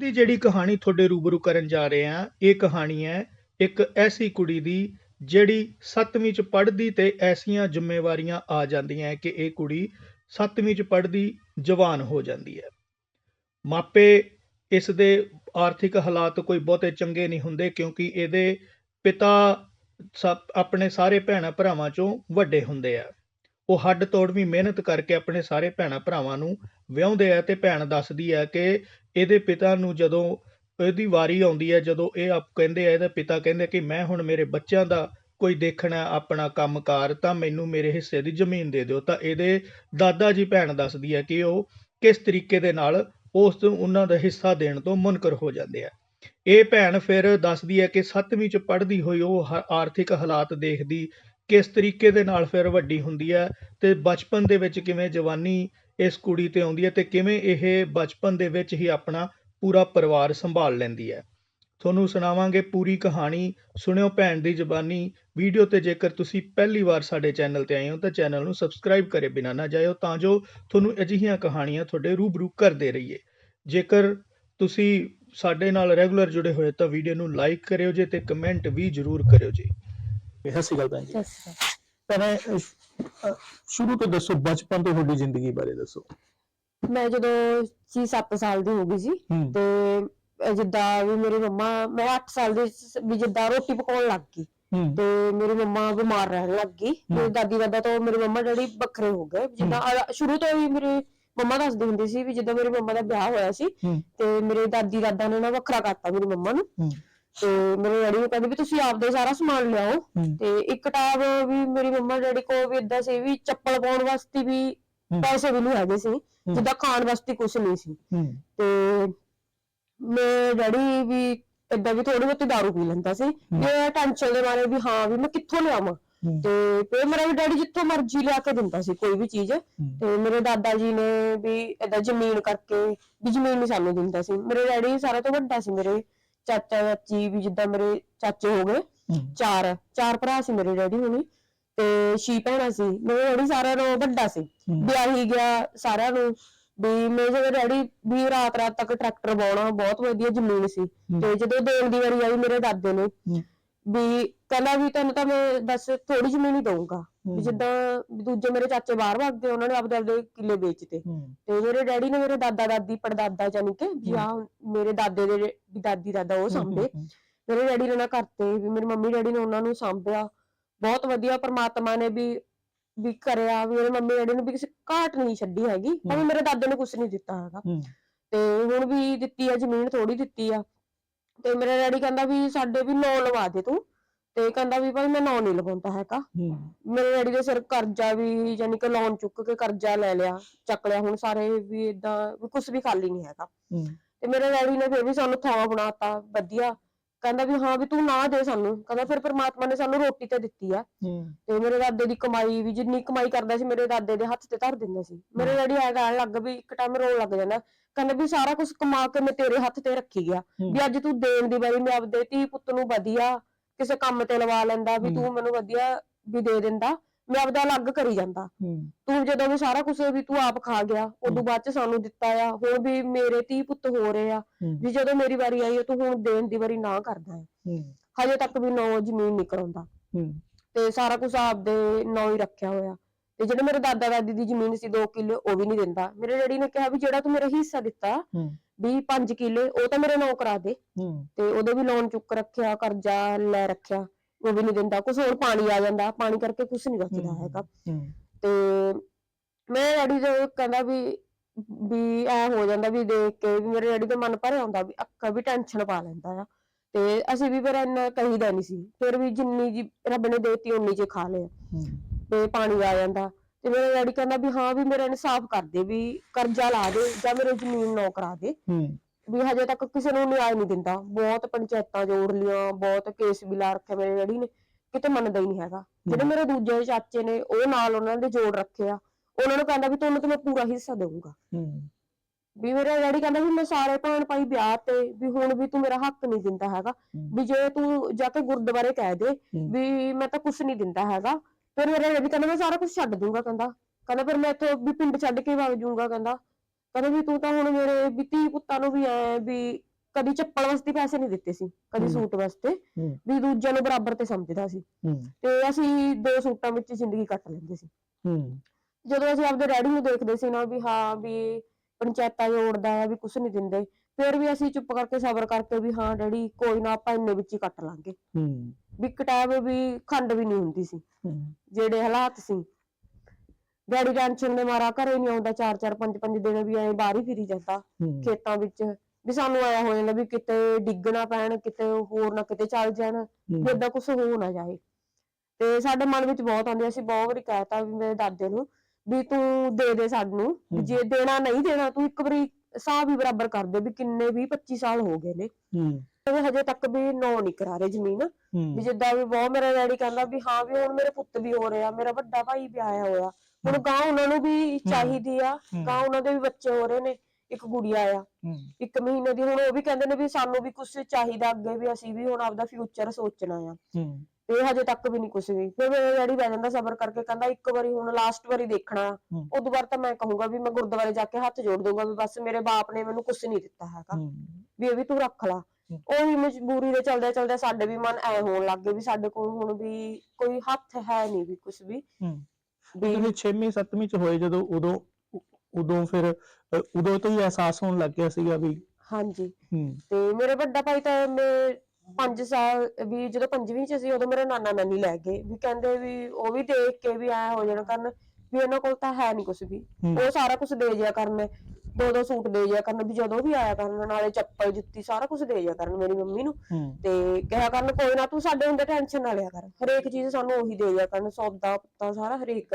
ਦੀ ਜਿਹੜੀ ਕਹਾਣੀ ਤੁਹਾਡੇ ਰੂਬਰੂ ਕਰਨ ਜਾ ਰਹੇ ਹਾਂ, ਇਹ ਕਹਾਣੀ ਹੈ ਇੱਕ ਐਸੀ ਕੁੜੀ ਦੀ ਜਿਹੜੀ 7ਵੀਂ ਚ ਪੜ੍ਹਦੀ ਤੇ ਐਸੀਆਂ ਜ਼ਿੰਮੇਵਾਰੀਆਂ ਆ ਜਾਂਦੀਆਂ ਕਿ ਇਹ ਕੁੜੀ 7ਵੀਂ ਚ ਪੜ੍ਹਦੀ ਜਵਾਨ ਹੋ ਜਾਂਦੀ ਹੈ। ਮਾਪੇ ਇਸ ਦੇ ਆਰਥਿਕ ਹਾਲਾਤ ਕੋਈ ਬਹੁਤੇ ਚੰਗੇ ਨਹੀਂ ਹੁੰਦੇ ਕਿਉਂਕਿ ਇਹਦੇ ਪਿਤਾ ਸਭ ਆਪਣੇ ਸਾਰੇ ਭੈਣਾਂ ਭਰਾਵਾਂ ਚੋਂ ਵੱਡੇ ਹੁੰਦੇ ਆ। ਉਹ ਹੱਡ ਤੋੜਵੀਂ ਮਿਹਨਤ ਕਰਕੇ ਆਪਣੇ ਸਾਰੇ ਭੈਣਾਂ ਭਰਾਵਾਂ ਨੂੰ ਵਿਆਹੁੰਦੇ ਹੈ ਅਤੇ ਭੈਣ ਦੱਸਦੀ ਹੈ ਕਿ ਇਹਦੇ ਪਿਤਾ ਨੂੰ ਜਦੋਂ ਇਹਦੀ ਵਾਰੀ ਆਉਂਦੀ ਹੈ ਜਦੋਂ ਇਹ ਆਪ ਕਹਿੰਦੇ ਆ, ਇਹਦੇ ਪਿਤਾ ਕਹਿੰਦੇ ਕਿ ਮੈਂ ਹੁਣ ਮੇਰੇ ਬੱਚਿਆਂ ਦਾ ਕੋਈ ਦੇਖਣਾ ਆਪਣਾ ਕੰਮਕਾਰ, ਤਾਂ ਮੈਨੂੰ ਮੇਰੇ ਹਿੱਸੇ ਦੀ ਜ਼ਮੀਨ ਦੇ ਦਿਓ। ਤਾਂ ਇਹਦੇ ਦਾਦਾ ਜੀ ਭੈਣ ਦੱਸਦੀ ਹੈ ਕਿ ਉਹ ਕਿਸ ਤਰੀਕੇ ਦੇ ਨਾਲ ਉਸ ਤੋਂ ਉਹਨਾਂ ਦਾ ਹਿੱਸਾ ਦੇਣ ਤੋਂ ਮੁਨਕਰ ਹੋ ਜਾਂਦੇ ਆ। ਇਹ ਭੈਣ ਫਿਰ ਦੱਸਦੀ ਹੈ ਕਿ 7ਵੀਂ ਚ ਪੜ੍ਹਦੀ ਹੋਈ ਉਹ ਹ- ਆਰਥਿਕ ਹਾਲਾਤ ਦੇਖਦੀ ਕਿਸ ਤਰੀਕੇ ਦੇ ਨਾਲ ਫਿਰ ਵੱਡੀ ਹੁੰਦੀ ਹੈ ਤੇ ਬਚਪਨ ਦੇ ਵਿੱਚ ਕਿਵੇਂ ਜਵਾਨੀ ਇਸ ਕੁੜੀ ਤੇ ਆਉਂਦੀ ਹੈ ਤੇ ਕਿਵੇਂ ਇਹ ਬਚਪਨ ਦੇ ਵਿੱਚ ਹੀ ਆਪਣਾ ਪੂਰਾ ਪਰਿਵਾਰ ਸੰਭਾਲ ਲੈਂਦੀ ਹੈ। ਤੁਹਾਨੂੰ ਸੁਣਾਵਾਂਗੇ ਪੂਰੀ ਕਹਾਣੀ। ਸੁਣਿਓ ਭੈਣ ਦੀ ਜ਼ਬਾਨੀ। ਵੀਡੀਓ ਤੇ ਜੇਕਰ ਤੁਸੀਂ ਪਹਿਲੀ ਵਾਰ ਸਾਡੇ ਚੈਨਲ ਤੇ ਆਏ ਹੋ ਤਾਂ ਚੈਨਲ ਨੂੰ ਸਬਸਕ੍ਰਾਈਬ ਕਰੇ ਬਿਨਾਂ ਨਾ ਜਾਇਓ ਤਾਂ ਜੋ ਤੁਹਾਨੂੰ ਅਜਿਹੀਆਂ ਕਹਾਣੀਆਂ ਤੁਹਾਡੇ ਰੂਬਰੂ ਕਰਦੇ ਰਹੀਏ। ਜੇਕਰ ਤੁਸੀਂ ਸਾਡੇ ਨਾਲ ਰੈਗੂਲਰ ਜੁੜੇ ਹੋਏ ਤਾਂ ਵੀਡੀਓ ਨੂੰ ਲਾਈਕ ਕਰਿਓ ਜੇ ਤੇ ਕਮੈਂਟ ਵੀ ਜ਼ਰੂਰ ਕਰਿਓ ਜੀ। ਸਤਿ ਸ਼੍ਰੀ ਅਕਾਲ ਭੈਣ ਜੀ। ਸਤਿ ਸ਼੍ਰੀ ਅਕਾਲ। ਅਹ, ਸ਼ੁਰੂ ਤੋਂ ਦੱਸੋ ਬਚਪਨ ਤੋਂ ਤੁਹਾਡੀ ਜ਼ਿੰਦਗੀ ਬਾਰੇ ਦੱਸੋ। ਮੈਂ ਜਦੋਂ 6-7 ਸਾਲ ਦੀ ਹੋ ਗਈ ਸੀ ਹੂੰ। ਤੇ ਅਹ ਜਿੱਦਾਂ ਵੀ ਮੇਰੀ ਮੰਮਾ ਮੈਂ 8 ਸਾਲ ਦੀ ਸੀ, ਵੀ ਜਿੱਦਾਂ ਰੋਟੀ ਪਕਾਉਣ ਲੱਗ ਗਈ। ਹੂੰ। ਤੇ ਮੇਰੀ ਮੰਮਾ ਬਿਮਾਰ ਰਹਿਣ ਲੱਗ ਗਈ। ਮੇਰੀ ਦਾਦੀ ਦਾਦਾ ਤੋਂ ਮੇਰੀ ਮੰਮਾ ਡੈਡੀ ਵੱਖਰੇ ਹੋ ਗਏ। ਜਿੱਦਾਂ ਅਹ ਸ਼ੁਰੂ ਤੋਂ ਹੀ ਮੇਰੀ ਮੰਮਾ ਦੱਸਦੀ ਹੁੰਦੀ ਸੀ ਵੀ ਜਿੱਦਾਂ ਮੇਰੀ ਮੰਮਾ ਦਾ ਵਿਆਹ ਹੋਇਆ ਸੀ ਹੂੰ। ਤੇ ਮੇਰੇ ਦਾਦੀ ਦਾਦਾ ਨੇ ਨਾ ਵੱਖਰਾ ਕਰਤਾ ਮੇਰੀ ਮੰਮਾ ਨੂੰ। ਹੂੰ। ਤੇ ਮੇਰੇ ਡੈਡੀ ਨੂੰ ਕਹਿੰਦੇ ਵੀ ਤੁਸੀਂ ਆਪਦਾ ਸਾਰਾ ਸਮਾਨ ਲਿਆਓ ਹੂੰ। ਤੇ ਇੱਕ ਟਾਈਮ ਵੀ ਮੇਰੀ ਮੰਮਾ ਡੈਡੀ ਕੋਲ ਵੀ ਇਦਾਂ ਸੀ ਵੀ ਚੱਪਲ ਪਾਉਣ ਵਾਸਤੇ ਵੀ ਹੂੰ। ਪੈਸੇ ਵੀ ਨਹੀਂ ਹੈਗੇ ਸੀ ਜਿੱਦਾਂ ਖਾਣ ਵਾਸਤੇ ਕੁਝ ਨਹੀਂ ਸੀ। ਹੂੰ। ਤੇ ਮੇਰੇ ਡੈਡੀ ਵੀ ਏਦਾਂ ਵੀ ਥੋੜੀ ਬਹੁਤੀ ਦਾਰੂ ਪੀ ਲੈਂਦਾ ਸੀ। ਇਹ ਟੈਨਸ਼ਨ ਦੇ ਮਾਰੇ ਵੀ ਹਾਂ ਵੀ ਮੈਂ ਕਿੱਥੋਂ ਲਿਆਵਾਂ। ਹੂੰ। ਤੇ ਫਿਰ ਮੇਰਾ ਵੀ ਡੈਡੀ ਜਿੱਥੋਂ ਮਰਜ਼ੀ ਲਿਆ ਕੇ ਦਿੰਦਾ ਸੀ ਕੋਈ ਵੀ ਚੀਜ਼। ਤੇ ਮੇਰੇ ਦਾਦਾ ਜੀ ਨੇ ਵੀ ਏਦਾਂ ਜ਼ਮੀਨ ਕਰਕੇ ਵੀ ਜ਼ਮੀਨ ਨਹੀਂ ਸਾਨੂੰ ਦਿੰਦਾ ਸੀ। ਮੇਰੇ ਡੈਡੀ ਸਾਰਾ ਤੋਂ ਵੱਡਾ ਸੀ ਮੇਰੇ ਚਾਚਾ ਚਾਚੀ ਵੀ ਜਿੱਦਾਂ ਮੇਰੇ ਚਾਚੇ ਹੋ ਗਏ ਚਾਰ ਚਾਰ ਭਰਾ ਸੀ ਮੇਰੇ ਡੈਡੀ ਹੁਣੀ ਤੇ ਛੇ ਭੈਣਾਂ ਸੀ। ਮੇਰੇ ਡੈਡੀ ਸਾਰਿਆਂ ਨਾਲੋਂ ਵੱਡਾ ਸੀ। ਵਿਆਹੀ ਗਿਆ ਸਾਰਿਆਂ ਨੂੰ ਵੀ ਮੇਰੇ ਡੈਡੀ ਵੀ ਰਾਤ ਰਾਤ ਤੱਕ ਟਰੈਕਟਰ ਬਾਉਣਾ ਬਹੁਤ ਵਧੀਆ ਜ਼ਮੀਨ ਸੀ। ਤੇ ਜਦੋਂ ਦੇਣ ਦੀ ਵਾਰੀ ਆਈ ਮੇਰੇ ਦਾਦੇ ਨੇ ਹੂੰ। ਵੀ ਕਹਿੰਦਾ ਵੀ ਤੈਨੂੰ ਤਾਂ ਮੈਂ ਬਸ ਥੋੜੀ ਜ਼ਮੀਨ ਹੀ ਦਊਂਗਾ। ਵੀ। ਜਿੱਦਾਂ ਵੀ ਦੂਜੇ ਮੇਰੇ ਚਾਚੇ ਬਾਹਰ ਭੱਗ ਗਏ ਉਹਨਾਂ ਨੇ ਆਪਦੇ ਆਪਦੇ ਕਿੱਲੇ ਵੇਚਤੇ। ਤੇ ਮੇਰੇ ਡੈਡੀ ਨੇ ਮੇਰੇ ਦਾਦਾ ਦਾਦੀ ਪੜਦਾਦਾ ਜਾਨੀ ਕਿ ਵੀ ਆ ਮੇਰੇ ਦਾਦੇ ਦੇ ਵੀ ਦਾਦੀ ਦਾਦਾ ਉਹ ਸਾਂਭੇ। ਮੇਰੇ ਡੈਡੀ ਨੇ ਨਾ ਕਰਤੇ ਵੀ ਮੇਰੀ ਮੰਮੀ ਡੈਡੀ ਨੇ ਉਹਨਾਂ ਨੂੰ ਸਾਂਭਿਆ। ਬਹੁਤ ਵਧੀਆ ਪ੍ਰਮਾਤਮਾ ਨੇ ਵੀ ਵੀ ਕਰਿਆ ਵੀ ਮੇਰੇ ਮੰਮੀ ਡੈਡੀ ਨੂੰ ਵੀ ਕਿਸੇ ਘਾਟ ਨਹੀਂ ਛੱਡੀ ਹੈਗੀ। ਭਾਵੇਂ ਮੇਰੇ ਦਾਦੇ ਨੇ ਕੁਝ ਨਹੀਂ ਦਿੱਤਾ ਹੈਗਾ। ਤੇ ਹੁਣ ਵੀ ਦਿੱਤੀ ਆ ਜ਼ਮੀਨ ਥੋੜੀ ਦਿੱਤੀ ਆ। ਤੇ ਮੇਰੇ ਡੈਡੀ ਕਹਿੰਦਾ ਵੀ ਸਾਡੇ ਵੀ ਨਾਂ ਲਵਾ ਦੇ ਤੂੰ। ਤੇ ਕਹਿੰਦਾ ਵੀ ਭਾਈ ਮੈਂ ਨਾਂ ਨਹੀਂ ਲਵਾਉਂਦਾ ਹੈਗਾ। ਹੂੰ। ਮੇਰੇ ਡੈਡੀ ਦੇ ਸਿਰ ਕਰਜ਼ਾ ਵੀ ਯਾਨੀ ਕਿ ਲੋਨ ਚੁੱਕ ਕੇ ਕਰਜ਼ਾ ਲੈ ਲਿਆ ਚੱਕ ਲਿਆ। ਹੁਣ ਸਾਰੇ ਵੀ ਇਦਾਂ ਵੀ ਕੁਝ ਵੀ ਖਾਲੀ ਨਹੀਂ ਹੈਗਾ। ਹੂੰ। ਤੇ ਮੇਰੇ ਡੈਡੀ ਨੇ ਫਿਰ ਵੀ ਸਾਨੂੰ ਥਾਂ ਬਣਾਤਾ ਵਧੀਆ। ਕਹਿੰਦਾ ਵੀ ਹਾਂ ਵੀ ਤੂੰ ਨਾ ਦੇ ਸਾਨੂੰ। ਕਹਿੰਦਾ ਫਿਰ ਪ੍ਰਮਾਤਮਾ ਨੇ ਸਾਨੂੰ ਰੋਟੀ ਤੇ ਦਿੱਤੀ ਆ। ਹੂੰ। ਤੇ ਮੇਰੇ ਦਾਦੇ ਦੀ ਕਮਾਈ ਵੀ ਜਿੰਨੀ ਕਮਾਈ ਕਰਦਾ ਸੀ ਮੇਰੇ ਦਾਦੇ ਦੇ ਹੱਥ ਤੇ ਧਰ ਦਿੰਦਾ ਸੀ। ਮੇਰੇ ਡੈਡੀ ਐ ਕਹਿਣ ਲੱਗ ਵੀ ਇੱਕ ਟਾਈਮ ਰੋਣ ਲੱਗ ਜਾਂਦਾ। ਕਹਿੰਦਾ ਵੀ ਸਾਰਾ ਕੁਝ ਕਮਾ ਕੇ ਮੈਂ ਤੇਰੇ ਹੱਥ ਤੇ ਰੱਖੀ ਗਿਆ। ਵੀ ਅੱਜ ਤੂੰ ਦੇਣ ਦੀ ਵਾਰੀ ਮੈਂ ਆਪਦੇ ਧੀ ਪੁੱਤ ਨੂੰ ਵਧੀਆ ਕਿਸੇ ਕੰਮ ਤੇ ਲਵਾ ਲੈਂਦਾ ਵੀ ਤੂੰ ਮੈਨੂੰ ਵਧੀਆ ਵੀ ਦੇ ਦਿੰਦਾ ਮੈਂ ਆਪਦਾ ਅਲੱਗ ਕਰੀ ਜਾਂਦਾ। ਹੂੰ। ਤੂੰ ਜਦੋਂ ਵੀ ਸਾਰਾ ਕੁਝ ਵੀ ਤੂੰ ਆਪ ਖਾ ਗਿਆ ਉਦੋਂ ਬਾਅਦ ਚ ਸਾਨੂੰ ਦਿੱਤਾ ਆ ਹੁਣ ਵੀ ਮੇਰੇ ਧੀ ਪੁੱਤ ਹੋ ਰਹੇ ਆ ਵੀ ਜਦੋਂ ਮੇਰੀ ਵਾਰੀ ਆਈ ਹੈ ਤੂੰ ਹੁਣ ਦੇਣ ਦੀ ਵਾਰੀ ਨਾ ਕਰਦਾ ਹੈ ਹੂੰ। ਹਜੇ ਤੱਕ ਵੀ ਨੌ ਜ਼ਮੀਨ ਨਹੀਂ ਕਰਾਉਂਦਾ। ਹੂੰ। ਤੇ ਸਾਰਾ ਕੁਝ ਆਪਦੇ ਨਾਂ ਹੀ ਰੱਖਿਆ ਹੋਇਆ। ਤੇ ਜਿਹੜੇ ਮੇਰੇ ਦਾਦਾ ਦਾਦੀ ਦੀ ਜ਼ਮੀਨ ਸੀ 2 ਕਿੱਲੇ ਉਹ ਵੀ ਨਹੀਂ ਦਿੰਦਾ। ਮੇਰੇ ਡੈਡੀ ਨੇ ਕਿਹਾ ਵੀ ਜਿਹੜਾ ਤੂੰ ਮੇਰਾ ਹਿੱਸਾ ਦਿੱਤਾ ਹੂੰ। ਵੀ 5 ਕਿੱਲੇ ਉਹ ਤਾਂ ਮੇਰੇ ਨਾਂ ਕਰਾ ਦੇ। ਹੂੰ। ਤੇ ਉਹਦੇ ਵੀ ਲੋਨ ਚੁੱਕ ਰੱਖਿਆ ਕਰਜ਼ਾ ਲੈ ਰੱਖਿਆ ਉਹ ਵੀ ਨਹੀਂ ਦਿੰਦਾ। ਕੁਝ ਹੋਰ ਪਾਣੀ ਆ ਜਾਂਦਾ ਪਾਣੀ ਕਰਕੇ ਕੁਝ ਨਹੀਂ ਬਚਦਾ ਹੈਗਾ। ਹੂੰ। ਤੇ ਮੇਰੇ ਡੈਡੀ ਜੋ ਕਹਿੰਦਾ ਵੀ ਵੀ ਐ ਹੋ ਜਾਂਦਾ ਵੀ ਦੇਖ ਕੇ ਵੀ ਮੇਰੇ ਡੈਡੀ ਦਾ ਮਨ ਭਰ ਆਉਂਦਾ ਵੀ ਅੱਕਾ ਵੀ ਟੈਨਸ਼ਨ ਪਾ ਲੈਂਦਾ ਆ। ਤੇ ਅਸੀਂ ਵੀ ਫਿਰ ਇੰਨਾ ਕਹੀਦਾ ਨਹੀਂ ਸੀ। ਫਿਰ ਵੀ ਜਿੰਨੀ ਜੀ ਰੱਬ ਨੇ ਦੇਤੀ ਉਨੀ ਚ ਖਾ ਲਿਆ। ਹੂੰ। ਤੇ ਪਾਣੀ ਆ ਜਾਂਦਾ। ਤੇ ਮੇਰੇ ਡੈਡੀ ਕਹਿੰਦਾ ਵੀ ਹਾਂ ਵੀ ਮੇਰਾ ਇਨਸਾਫ ਕਰ ਦੇ ਵੀ ਕਰਜ਼ਾ ਲਾ ਦੇ ਜਾਂ ਮੇਰੇ ਜ਼ਮੀਨ ਨੌ ਕਰਾ ਦੇ। ਹੂੰ। ਵੀ ਹਜੇ ਤੱਕ ਕਿਸੇ ਨੂੰ ਨਿਆਂ ਨਹੀਂ ਦਿੰਦਾ। ਬਹੁਤ ਪੰਚਾਇਤਾਂ ਜੋੜ ਲੀਆਂ ਬਹੁਤ ਕੇਸ ਵੀ ਲਾ ਰੱਖਿਆ ਮੇਰੇ ਡੈਡੀ ਨੇ। ਕਿਤੇ ਮੰਨਦਾ ਹੀ ਨਹੀਂ ਹੈਗਾ। ਜਿਹੜੇ ਮੇਰੇ ਦੂਜੇ ਚਾਚੇ ਨੇ ਉਹ ਨਾਲ ਉਹਨਾਂ ਦੇ ਜੋੜ ਰੱਖੇ ਆ। ਉਹਨਾਂ ਨੂੰ ਕਹਿੰਦਾ ਵੀ ਤੁਹਾਨੂੰ ਤੇ ਮੈਂ ਪੂਰਾ ਹਿੱਸਾ ਦੇਵਾਂਗਾ ਹੂੰ। ਵੀ ਮੇਰਾ ਡੈਡੀ ਕਹਿੰਦਾ ਵੀ ਮੈਂ ਸਾਰੇ ਭੈਣ ਭਾਈ ਵਿਆਹ ਤੇ ਵੀ ਹੁਣ ਵੀ ਤੂੰ ਮੇਰਾ ਹੱਕ ਨਹੀਂ ਦਿੰਦਾ ਹੈਗਾ। ਵੀ ਜੇ ਤੂੰ ਜਾ ਕੇ ਗੁਰਦੁਆਰੇ ਕਹਿ ਦੇ ਵੀ ਮੈਂ ਤਾਂ ਕੁਝ ਨਹੀਂ ਦਿੰਦਾ ਹੈਗਾ। ਫਿਰ ਮੇਰਾ ਡੈਡੀ ਕਹਿੰਦਾ ਮੈਂ ਸਾਰਾ ਕੁਝ ਛੱਡ ਦੂੰਗਾ ਕਹਿੰਦਾ। ਕਹਿੰਦਾ ਫਿਰ ਮੈਂ ਇੱਥੋਂ ਵੀ ਪਿੰਡ ਛੱਡ ਕੇ ਵਗ ਜਾਊਂਗਾ ਕਹਿੰਦਾ। ਕਹਿੰਦਾ ਵੀ ਤੂੰ ਤਾਂ ਹੁਣ ਮੇਰੇ ਵੀ ਧੀ ਪੁੱਤਾਂ ਨੂੰ ਵੀ ਐ ਵੀ ਕਦੀ ਚੱਪਲ ਵਾਸਤੇ ਪੈਸੇ ਨਹੀਂ ਦਿੱਤੇ ਸੀ ਕਦੀ ਹੂੰ। ਸੂਟ ਵਾਸਤੇ ਹੂੰ। ਵੀ ਦੂਜਿਆਂ ਨੂੰ ਬਰਾਬਰ ਤੇ ਸਮਝਦਾ ਸੀ। ਹੂੰ। ਤੇ ਅਸੀਂ ਦੋ ਸੂਟਾਂ ਵਿੱਚ ਜ਼ਿੰਦਗੀ ਕੱਟ ਲੈਂਦੇ ਸੀ। ਹੂੰ। ਜਦੋਂ ਅਸੀਂ ਆਪਦੇ ਡੈਡੀ ਨੂੰ ਦੇਖਦੇ ਸੀ ਨਾ ਵੀ ਹਾਂ ਵੀ ਪੰਚਾਇਤਾਂ ਜੋੜਦਾ ਹੈ ਵੀ ਕੁਝ ਨਹੀਂ ਦਿੰਦੇ ਫਿਰ ਵੀ ਅਸੀਂ ਚੁੱਪ ਕਰਕੇ ਸਬਰ ਕਰਕੇ ਵੀ ਹਾਂ ਡੈਡੀ ਕੋਈ ਨਾ ਆਪਾਂ ਇੰਨੇ ਵਿੱਚ ਹੀ ਕੱਟ ਲਾਂਗੇ। ਹੂੰ। ਵੀ ਕਿਤਾਬ ਵੀ ਖੰਡ ਵੀ ਨਹੀਂ ਹੁੰਦੀ ਸੀ। ਜਿਹੜੇ ਹਾਲਾਤ ਸੀ। ਡੈਡੀ ਟੈਨਸ਼ਨ ਦੇ ਮਾਰਾ ਘਰੇ ਨਹੀਂ ਆਉਂਦਾ ਚਾਰ ਚਾਰ ਪੰਜ ਪੰਜ ਦਿਨ ਵੀ ਐਂ ਬਾਹਰ ਹੀ ਫਿਰੀ ਜਾਂਦਾ। ਖੇਤਾਂ ਵਿੱਚ ਵੀ ਸਾਨੂੰ ਆਇਆ ਹੋ ਜਾਂਦਾ ਵੀ ਕਿਤੇ ਡਿੱਗ ਨਾ ਪੈਣ ਕਿਤੇ ਹੋਰ ਨਾ ਕਿਤੇ ਚੱਲ ਜਾਣ ਵੀ ਏਦਾਂ ਕੁਝ ਹੋ ਨਾ ਜਾਏ। ਤੇ ਸਾਡੇ ਮਨ ਵਿੱਚ ਬਹੁਤ ਆਉਂਦੀ ਅਸੀਂ ਬਹੁਤ ਵਾਰੀ ਕਹਿਤਾ ਵੀ ਮੇਰੇ ਦਾਦੇ ਨੂੰ ਵੀ ਤੂੰ ਦੇ ਦੇ ਸਾਨੂੰ ਵੀ ਹਮ। ਜੇ ਦੇਣਾ ਨਹੀਂ ਦੇਣਾ ਤੂੰ ਇੱਕ ਵਾਰੀ ਹਿਸਾਬ ਹੀ ਬਰਾਬਰ ਕਰ ਦੇ ਵੀ ਕਿੰਨੇ 20 25 ਸਾਲ ਹੋ ਗਏ ਨੇ। ਤੇ ਹਜੇ ਤੱਕ ਵੀ ਨੋ ਨਹੀਂ ਕਰਾ ਰਹੇ ਜ਼ਮੀਨ। ਵੀ ਜਿੱਦਾਂ ਵੀ ਬਹੁਤ ਮੇਰਾ ਡੈਡੀ ਕਹਿੰਦਾ ਵੀ ਹਾਂ ਵੀ ਹੁਣ ਮੇਰੇ ਪੁੱਤ ਵੀ ਹੋ ਰਿਹਾ ਮੇਰਾ ਵੱਡਾ ਭਾਈ ਵੀ ਆਇਆ ਹੋਇਆ। ਹੁਣ ਗਾਂ ਉਹਨਾਂ ਨੂੰ ਵੀ ਚਾਹੀਦੀ ਆ। ਗਾਂ ਉਹਨਾਂ ਦੇ ਵੀ ਬੱਚੇ ਹੋ ਰਹੇ ਨੇ ਇੱਕ ਗੁੜੀਆ ਆ। ਇੱਕ ਮਹੀਨੇ ਦੀ ਹੁਣ ਉਹ ਵੀ ਕਹਿੰਦੇ ਨੇ ਵੀ ਸਾਨੂੰ ਵੀ ਕੁਝ ਚਾਹੀਦਾ ਅੱਗੇ ਵੀ ਅਸੀਂ ਵੀ ਹੁਣ ਆਪਦਾ ਫਿਊਚਰ ਸੋਚਣਾ ਆ। ਤੇ ਹਜੇ ਤੱਕ ਵੀ ਨਹੀਂ ਕੁਝ ਵੀ। ਫਿਰ ਮੇਰਾ ਡੈਡੀ ਬਹਿ ਜਾਂਦਾ ਸਬਰ ਕਰਕੇ ਕਹਿੰਦਾ ਇੱਕ ਵਾਰੀ ਹੁਣ ਲਾਸਟ ਵਾਰੀ ਦੇਖਣਾ। ਉਦੋਂ ਬਾਅਦ ਤਾਂ ਮੈਂ ਕਹੂੰਗਾ ਵੀ ਮੈਂ ਗੁਰਦੁਆਰੇ ਜਾ ਕੇ ਹੱਥ ਜੋੜ ਦੂੰਗਾ ਵੀ ਬਸ ਮੇਰੇ ਬਾਪ ਨੇ ਮੈਨੂੰ ਕੁਝ ਨਹੀਂ ਦਿੱਤਾ ਹੈਗਾ। ਵੀ ਇਹ ਵੀ ਤੂੰ ਰੱਖ ਲਾ। ਉਹੀ ਮਜਬੂਰੀ ਦੇ ਚਲਦੇ ਚਲਦੇ ਸਾਡੇ ਵੀ ਮਨ ਐ ਹੋਣ ਲੱਗ ਗਏ ਵੀ ਸਾਡੇ ਕੋਲ ਹੁਣ ਵੀ ਕੋਈ ਹੱਥ ਹੈ ਨਹੀਂ ਵੀ ਕੁਝ ਵੀ। ਹੂੰ। ਵੀ ਤੁਸੀਂ 6ਵੀਂ 7ਵੀਂ ਚ ਹੋਏ ਜਦੋਂ ਉਦੋਂ ਉਦੋਂ ਫਿਰ ਉਦੋਂ ਤੋਂ ਹੀ ਅਹਿਸਾਸ ਹੋਣ ਲੱਗ ਗਿਆ ਸੀਗਾ ਵੀ ਹਾਂਜੀ। ਹੂੰ। ਤੇ ਮੇਰੇ ਵੱਡਾ ਭਾਈ ਤਾਂ ਮੈਂ 5 ਸਾਲ ਵੀ ਜਦੋਂ ਪੰਜਵੀਂ ਚ ਸੀ ਉਦੋਂ ਮੇਰੇ ਨਾਨਾ ਨਾਨੀ ਲੈ ਗਏ ਵੀ ਕਹਿੰਦੇ ਵੀ ਉਹ ਵੀ ਦੇਖ ਕੇ ਵੀ ਐ ਹੋ ਜਾਣਾ ਕਰਨ ਵੀ ਇਹਨਾਂ ਕੋਲ ਤਾਂ ਹੈ ਨਹੀਂ ਕੁਝ ਵੀ। ਉਹ ਸਾਰਾ ਕੁਝ ਦੇ ਜਿਆ ਕਰਨ। ਦੋ ਦੋ ਸੂਟ ਦੇ ਜਿਆ ਕਰਨ ਵੀ ਜਦੋਂ ਵੀ ਆਇਆ ਕਰਨ ਨਾਲੇ ਚੱਪਲ ਜੁੱਤੀ ਸਾਰਾ ਕੁਝ ਦੇ ਜਿਆ ਕਰਨ ਮੇਰੀ ਮੰਮੀ ਨੂੰ। ਹੂੰ। ਤੇ ਕਿਹਾ ਕਰਨ ਕੋਈ ਨਾ ਤੂੰ ਸਾਡੇ ਹੁੰਦੇ ਟੈਨਸ਼ਨ ਨਾ ਲਿਆ ਕਰ। ਹਰੇਕ ਚੀਜ਼ ਸਾਨੂੰ ਉਹੀ ਦੇ ਜਿਆ ਕਰਨ ਸੌਦਾ ਪੱਤਾ ਸਾਰਾ ਹਰੇਕ।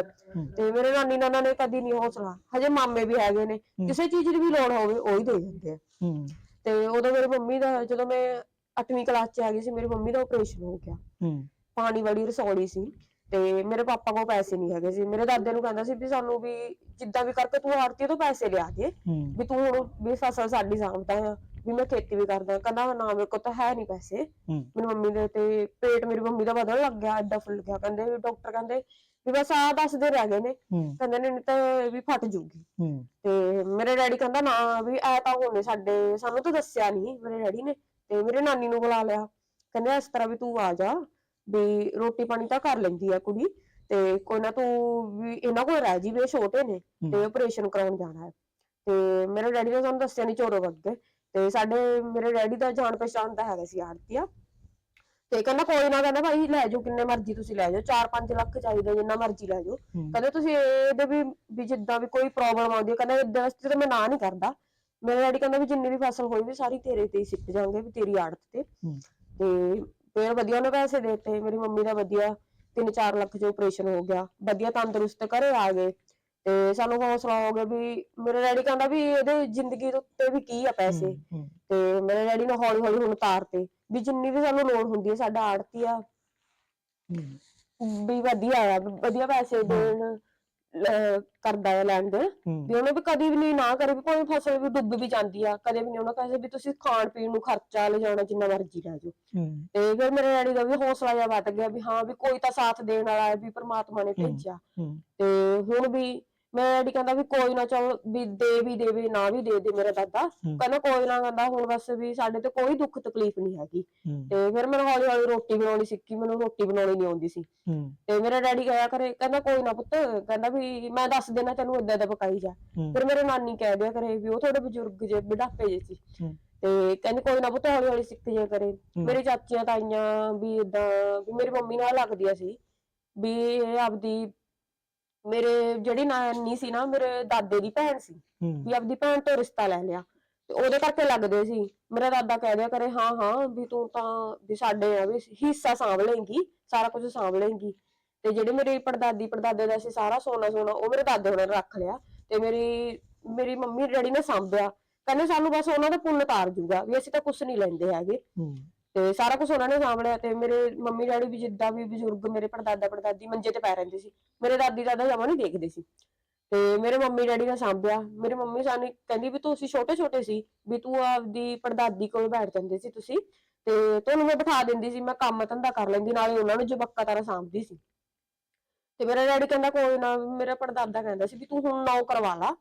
ਤੇ ਮੇਰੇ ਨਾਨੀ ਨਾਨਾ ਨੇ ਕਦੀ ਨਹੀਂ ਹੌਸਲਾ ਹਜੇ ਮਾਮੇ ਵੀ ਹੈਗੇ ਨੇ ਕਿਸੇ ਚੀਜ਼ ਦੀ ਵੀ ਲੋੜ ਹੋਵੇ ਉਹ ਦੇ ਦਿੰਦੇ ਆ। ਹੂੰ। ਤੇ ਉਦੋਂ ਮੇਰੀ ਮੰਮੀ ਦਾ ਜਦੋਂ ਮੈਂ 8ਵੀਂ ਕਲਾਸ ਚ ਆ ਗਈ ਸੀ ਮੇਰੀ ਮੰਮੀ ਦਾ ਆਪਰੇਸ਼ਨ ਹੋ ਗਿਆ। ਹੂੰ। ਪਾਣੀ ਵਾਲੀ ਰਸੌਲੀ ਸੀ। ਤੇ ਮੇਰੇ ਪਾਪਾ ਕੋਲ ਪੈਸੇ ਨਹੀਂ ਹੈਗੇ ਸੀ। ਮੇਰੇ ਦਾਦੇ ਨੂੰ ਕਹਿੰਦਾ ਸੀ ਵੀ ਸਾਨੂੰ ਵੀ ਜਿੱਦਾਂ ਵੀ ਕਰਕੇ ਤੂੰ ਆੜਤੀ ਤੋਂ ਪੈਸੇ ਲਿਆ ਦੇ। ਹੂੰ। ਵੀ ਤੂੰ ਹੁਣ ਵੀ ਫਸਲ ਸਾਡੀ ਸਾਂਭਦਾ ਆ ਵੀ ਮੈਂ ਖੇਤੀ ਵੀ ਕਰਦਾ ਕਹਿੰਦਾ ਨਾ ਮੇਰੇ ਕੋਲ ਤਾਂ ਹੈ ਨਹੀਂ ਪੈਸੇ। ਹੂੰ। ਮੇਰੀ ਮੰਮੀ ਦੇ ਤੇ ਪੇਟ ਮੇਰੀ ਮੰਮੀ ਦਾ ਵਧਣ ਲੱਗ ਗਿਆ ਐਡਾ ਫੁੱਲ ਗਿਆ। ਕਹਿੰਦੇ ਵੀ ਡਾਕਟਰ ਕਹਿੰਦੇ ਵੀ ਬਸ ਆ 10 ਦਿਨ ਰਹਿ ਗਏ ਨੇ। ਹੂੰ। ਕਹਿੰਦੇ ਨੇ ਨਹੀਂ ਤਾਂ ਵੀ ਫਟ ਜੂਗੀ। ਹੂੰ। ਤੇ ਮੇਰੇ ਡੈਡੀ ਕਹਿੰਦਾ ਨਾ ਵੀ ਐ ਤਾਂ ਹੋਣੇ ਸਾਡੇ ਸਾਨੂੰ ਤਾਂ ਦੱਸਿਆ ਨਹੀਂ ਮੇਰੇ ਡੈਡੀ ਨੇ। ਤੇ ਮੇਰੇ ਨਾਨੀ ਨੂੰ ਬੁਲਾ ਲਿਆ। ਕਹਿੰਦੇ ਇਸ ਤਰ੍ਹਾਂ ਵੀ ਤੂੰ ਆ ਜਾ। ਵੀ ਰੋਟੀ ਪਾਣੀ ਤਾਂ ਕਰ ਲੈਂਦੀ ਆ ਕੁੜੀ ਤੇ ਕੋਈ ਨਾ ਤੂੰ ਵੀ ਇਹਨਾਂ ਕੋਲ ਰਹਿ ਜੀ ਵੀ ਇਹ ਛੋਟੇ ਨੇ ਤੇ ਆਪਰੇਸ਼ਨ ਕਰਾਉਣ ਜਾਣਾ ਹੈ। ਤੇ ਮੇਰੇ ਡੈਡੀ ਨੇ ਸਾਨੂੰ ਦੱਸਿਆ ਨਹੀਂ ਚੋਰੋ ਵਗੇ ਤੇ ਸਾਡੇ ਮੇਰੇ ਡੈਡੀ ਦਾ ਜਾਣ ਪਛਾਣ ਦਾ ਹੈਗਾ ਸੀ ਆੜਤੀਆ। ਤੇ ਕਹਿੰਦਾ ਕੋਈ ਨਾ ਕਹਿੰਦਾ ਭਾਈ ਲੈ ਜਾਓ ਕਿੰਨੇ ਮਰਜ਼ੀ ਤੁਸੀਂ ਲੈ ਜਾਓ 4-5 ਲੱਖ ਚਾਹੀਦਾ ਜਿੰਨਾ ਮਰਜ਼ੀ ਲੈ ਜਾਓ। ਕਹਿੰਦੇ ਤੁਸੀਂ ਇਹਦੇ ਵੀ ਵੀ ਜਿੱਦਾਂ ਵੀ ਕੋਈ ਪ੍ਰੋਬਲਮ ਆਉਂਦੀ ਹੈ ਕਹਿੰਦਾ ਇਦਾਂ ਵਾਸਤੇ ਤਾਂ ਮੈਂ ਨਾ ਨਹੀਂ ਕਰਦਾ। ਮੇਰੇ ਡੈਡੀ ਕਹਿੰਦਾ ਵੀ ਜਿੰਨੀ ਵੀ ਫਸਲ ਹੋਈ ਵੀ ਸਾਰੀ ਤੇਰੇ ਤੇ ਹੀ ਸਿੱਟ ਜਾਾਂਗੇ ਵੀ ਤੇਰੀ ਆੜਤ ਤੇ। ਤੇ ਫਿਰ ਵਧੀਆ ਉਹਨੇ ਪੈਸੇ ਦੇਤੇ ਮੇਰੀ ਮੰਮੀ ਦਾ ਵਧੀਆ 3-4 ਲੱਖ ਚ ਆਪਰੇਸ਼ਨ ਹੋ ਗਿਆ ਵਧੀਆ ਤੰਦਰੁਸਤ ਘਰੇ ਆ ਗਏ। ਤੇ ਸਾਨੂੰ ਹੌਸਲਾ ਹੋ ਗਿਆ ਵੀ ਮੇਰੇ ਡੈਡੀ ਕਹਿੰਦਾ ਵੀ ਇਹਦੇ ਜ਼ਿੰਦਗੀ ਦੇ ਉੱਤੇ ਵੀ ਕੀ ਆ ਪੈਸੇ। ਹੂੰ ਤੇ ਮੇਰੇ ਡੈਡੀ ਨੇ ਹੌਲੀ ਹੌਲੀ ਹੁਣ ਤਾਰਤੇ ਵੀ ਜਿੰਨੀ ਵੀ ਸਾਨੂੰ ਲੋੜ ਹੁੰਦੀ ਹੈ ਸਾਡਾ ਆੜਤੀ ਆ ਹੂੰ। ਵੀ ਵਧੀਆ ਆ ਵੀ ਵਧੀਆ ਪੈਸੇ ਦੇਣ। ਲੈ- ਕਰਦਾ ਹੈ ਲੈਣ ਦੇ ਹੂੰ। ਵੀ ਉਹਨੇ ਵੀ ਕਦੀ ਵੀ ਨਹੀਂ ਨਾ ਕਰੇ ਵੀ ਕੋਈ ਫਸਲ ਵੀ ਡੁੱਬ ਵੀ ਜਾਂਦੀ ਆ ਕਦੇ ਵੀ ਨਹੀਂ ਉਹਨਾਂ ਕਹੇ ਵੀ ਤੁਸੀਂ ਖਾਣ ਪੀਣ ਨੂੰ ਖਰਚਾ ਲਿਜਾਣਾ ਜਿੰਨਾ ਮਰਜ਼ੀ ਲੈ ਜਾਓ। ਹੂੰ। ਤੇ ਫਿਰ ਮੇਰੇ ਡੈਡੀ ਦਾ ਵੀ ਹੌਸਲਾ ਜਿਹਾ ਵੱਧ ਗਿਆ ਵੀ ਹਾਂ ਵੀ ਕੋਈ ਤਾਂ ਸਾਥ ਦੇਣ ਵਾਲਾ ਹੈ ਵੀ ਪ੍ਰਮਾਤਮਾ ਨੇ। ਭੇਜਿਆ। ਹੂੰ। ਤੇ ਹੁਣ ਵੀ ਮੈਂ ਡੈਡੀ ਕਹਿੰਦਾ ਵੀ ਕੋਈ ਨਾ ਚੱਲ ਵੀ ਦੇ ਵੀ ਦੇਵੇ ਨਾ ਵੀ ਦੇ ਦੇ ਮੇਰਾ ਦਾਦਾ। ਕਹਿੰਦਾ ਕੋਈ ਨਾ ਕਹਿੰਦਾ ਹੁਣ ਬਸ ਵੀ ਸਾਡੇ ਤੇ ਕੋਈ ਦੁੱਖ ਤਕਲੀਫ ਨਹੀਂ ਹੈਗੀ। ਤੇ ਫਿਰ ਮੈਂ ਹੌਲੀ ਹੌਲੀ ਰੋਟੀ ਬਣਾਉਣੀ ਸਿੱਖੀ ਮੈਨੂੰ ਰੋਟੀ ਬਣਾਉਣੀ ਨਹੀਂ ਆਉਂਦੀ ਸੀ। ਤੇ ਮੇਰਾ ਡੈਡੀ ਕਹਿਆ ਕਰੇ ਕਹਿੰਦਾ ਕੋਈ ਨਾ ਪੁੱਤ ਕਹਿੰਦਾ ਵੀ ਮੈਂ ਦੱਸ ਦੇਣਾ ਤੈਨੂੰ ਏਦਾਂ ਦਾ ਪਕਾਈ ਜਾ। ਫਿਰ ਮੇਰੇ ਨਾਨੀ ਕਹਿ ਦਿਆ ਕਰੇ ਵੀ ਉਹ ਥੋੜੇ ਬਜ਼ੁਰਗ ਜੇ ਬੁਢਾਪੇ ਜੇ ਸੀ। ਤੇ ਕਹਿੰਦੇ ਕੋਈ ਨਾ ਪੁੱਤ ਹੌਲੀ ਹੌਲੀ ਸਿੱਖ ਜਿਆ ਕਰੇ। ਮੇਰੀ ਚਾਚੀਆਂ ਤਾਈਆਂ ਵੀ ਇਦਾਂ ਵੀ ਮੇਰੀ ਮੰਮੀ ਨਾਲ ਲੱਗਦੀਆਂ ਸੀ। ਵੀ ਇਹ ਆਪਦੀ ਮੇਰੇ ਜਿਹੜੀ ਨਾਨੀ ਸੀ ਨਾ ਮੇਰੇ ਦਾਦੇ ਦੀ ਭੈਣ ਸੀ ਵੀ ਆਪਦੀ ਭੈਣ ਤੋਂ ਰਿਸ਼ਤਾ ਲੈ ਲਿਆ। ਤੇ ਉਹਦੇ ਕਰਕੇ ਲੱਗਦੇ ਸੀ ਮੇਰਾ ਦਾਦਾ ਕਹਿ ਦਿਆ ਕਰੇ ਹਾਂ ਹਾਂ ਵੀ ਤੂੰ ਤਾਂ ਵੀ ਸਾਡੇ ਆ ਵੀ ਹਿੱਸਾ ਸਾਂਭ ਲਏਂਗੀ ਸਾਰਾ ਕੁਝ ਸਾਂਭ ਲਏਂਗੀ। ਤੇ ਜਿਹੜੇ ਮੇਰੀ ਪੜਦਾਦੀ ਪੜਦਾਦੇ ਦਾ ਸੀ ਸਾਰਾ ਸੋਨਾ ਸੋਨਾ ਉਹ ਮੇਰੇ ਦਾਦੇ ਹੋਣਾ ਨੇ ਰੱਖ ਲਿਆ। ਤੇ ਮੇਰੀ ਮੇਰੀ ਮੰਮੀ ਡੈਡੀ ਨੇ ਸਾਂਭਿਆ। ਕਹਿੰਦੇ ਸਾਨੂੰ ਬਸ ਉਹਨਾਂ ਦਾ ਪੁੰਨ ਤਾਰ ਜੂਗਾ ਵੀ ਅਸੀਂ ਤਾਂ ਕੁਝ ਨਹੀਂ ਲੈਂਦੇ ਹੈਗੇ। ਤੇ ਸਾਰਾ ਕੁਝ ਉਹਨਾਂ ਨੇ ਸਾਂਭ ਲਿਆ ਤੇ ਮੇਰੇ ਮੰਮੀ ਡੈਡੀ ਵੀ ਜਿੱਦਾਂ ਵੀ ਬਜ਼ੁਰਗ ਮੇਰੇ ਪੜਦਾਦਾ ਪੜਦਾਦੀ ਮੰਜੇ ਤੇ ਪੈ ਰਹਿੰਦੇ ਸੀ। ਮੇਰੇ ਦਾਦੀ ਦਾਦਾ ਜਮਾ ਨਹੀਂ ਦੇਖਦੇ ਸੀ। ਤੇ ਮੇਰੇ ਮੰਮੀ ਡੈਡੀ ਨੇ ਸਾਂਭਿਆ। ਮੇਰੀ ਮੰਮੀ ਸਾਨੂੰ ਕਹਿੰਦੀ ਵੀ ਤੁਸੀਂ ਛੋਟੇ ਛੋਟੇ ਸੀ ਵੀ ਤੂੰ ਆਪਦੀ ਪੜਦਾਦੀ ਕੋਲ ਬੈਠ ਜਾਂਦੇ ਸੀ ਤੁਸੀਂ ਤੇ ਤੁਹਾਨੂੰ ਮੈਂ ਬਿਠਾ ਦਿੰਦੀ ਸੀ ਮੈਂ ਕੰਮ ਧੰਦਾ ਕਰ ਲੈਂਦੀ ਨਾਲੇ ਉਹਨਾਂ ਨੂੰ ਜਬੱਕਾ ਤਰ੍ਹਾਂ ਸਾਂਭਦੀ ਸੀ। ਤੇ ਮੇਰਾ ਡੈਡੀ ਕਹਿੰਦਾ ਕੋਈ ਨਾ ਮੇਰਾ ਪੜਦਾਦਾ ਕਹਿੰਦਾ ਸੀ ਵੀ ਤੂੰ ਹੁਣ ਨੌ ਕਰਵਾ ਲਾ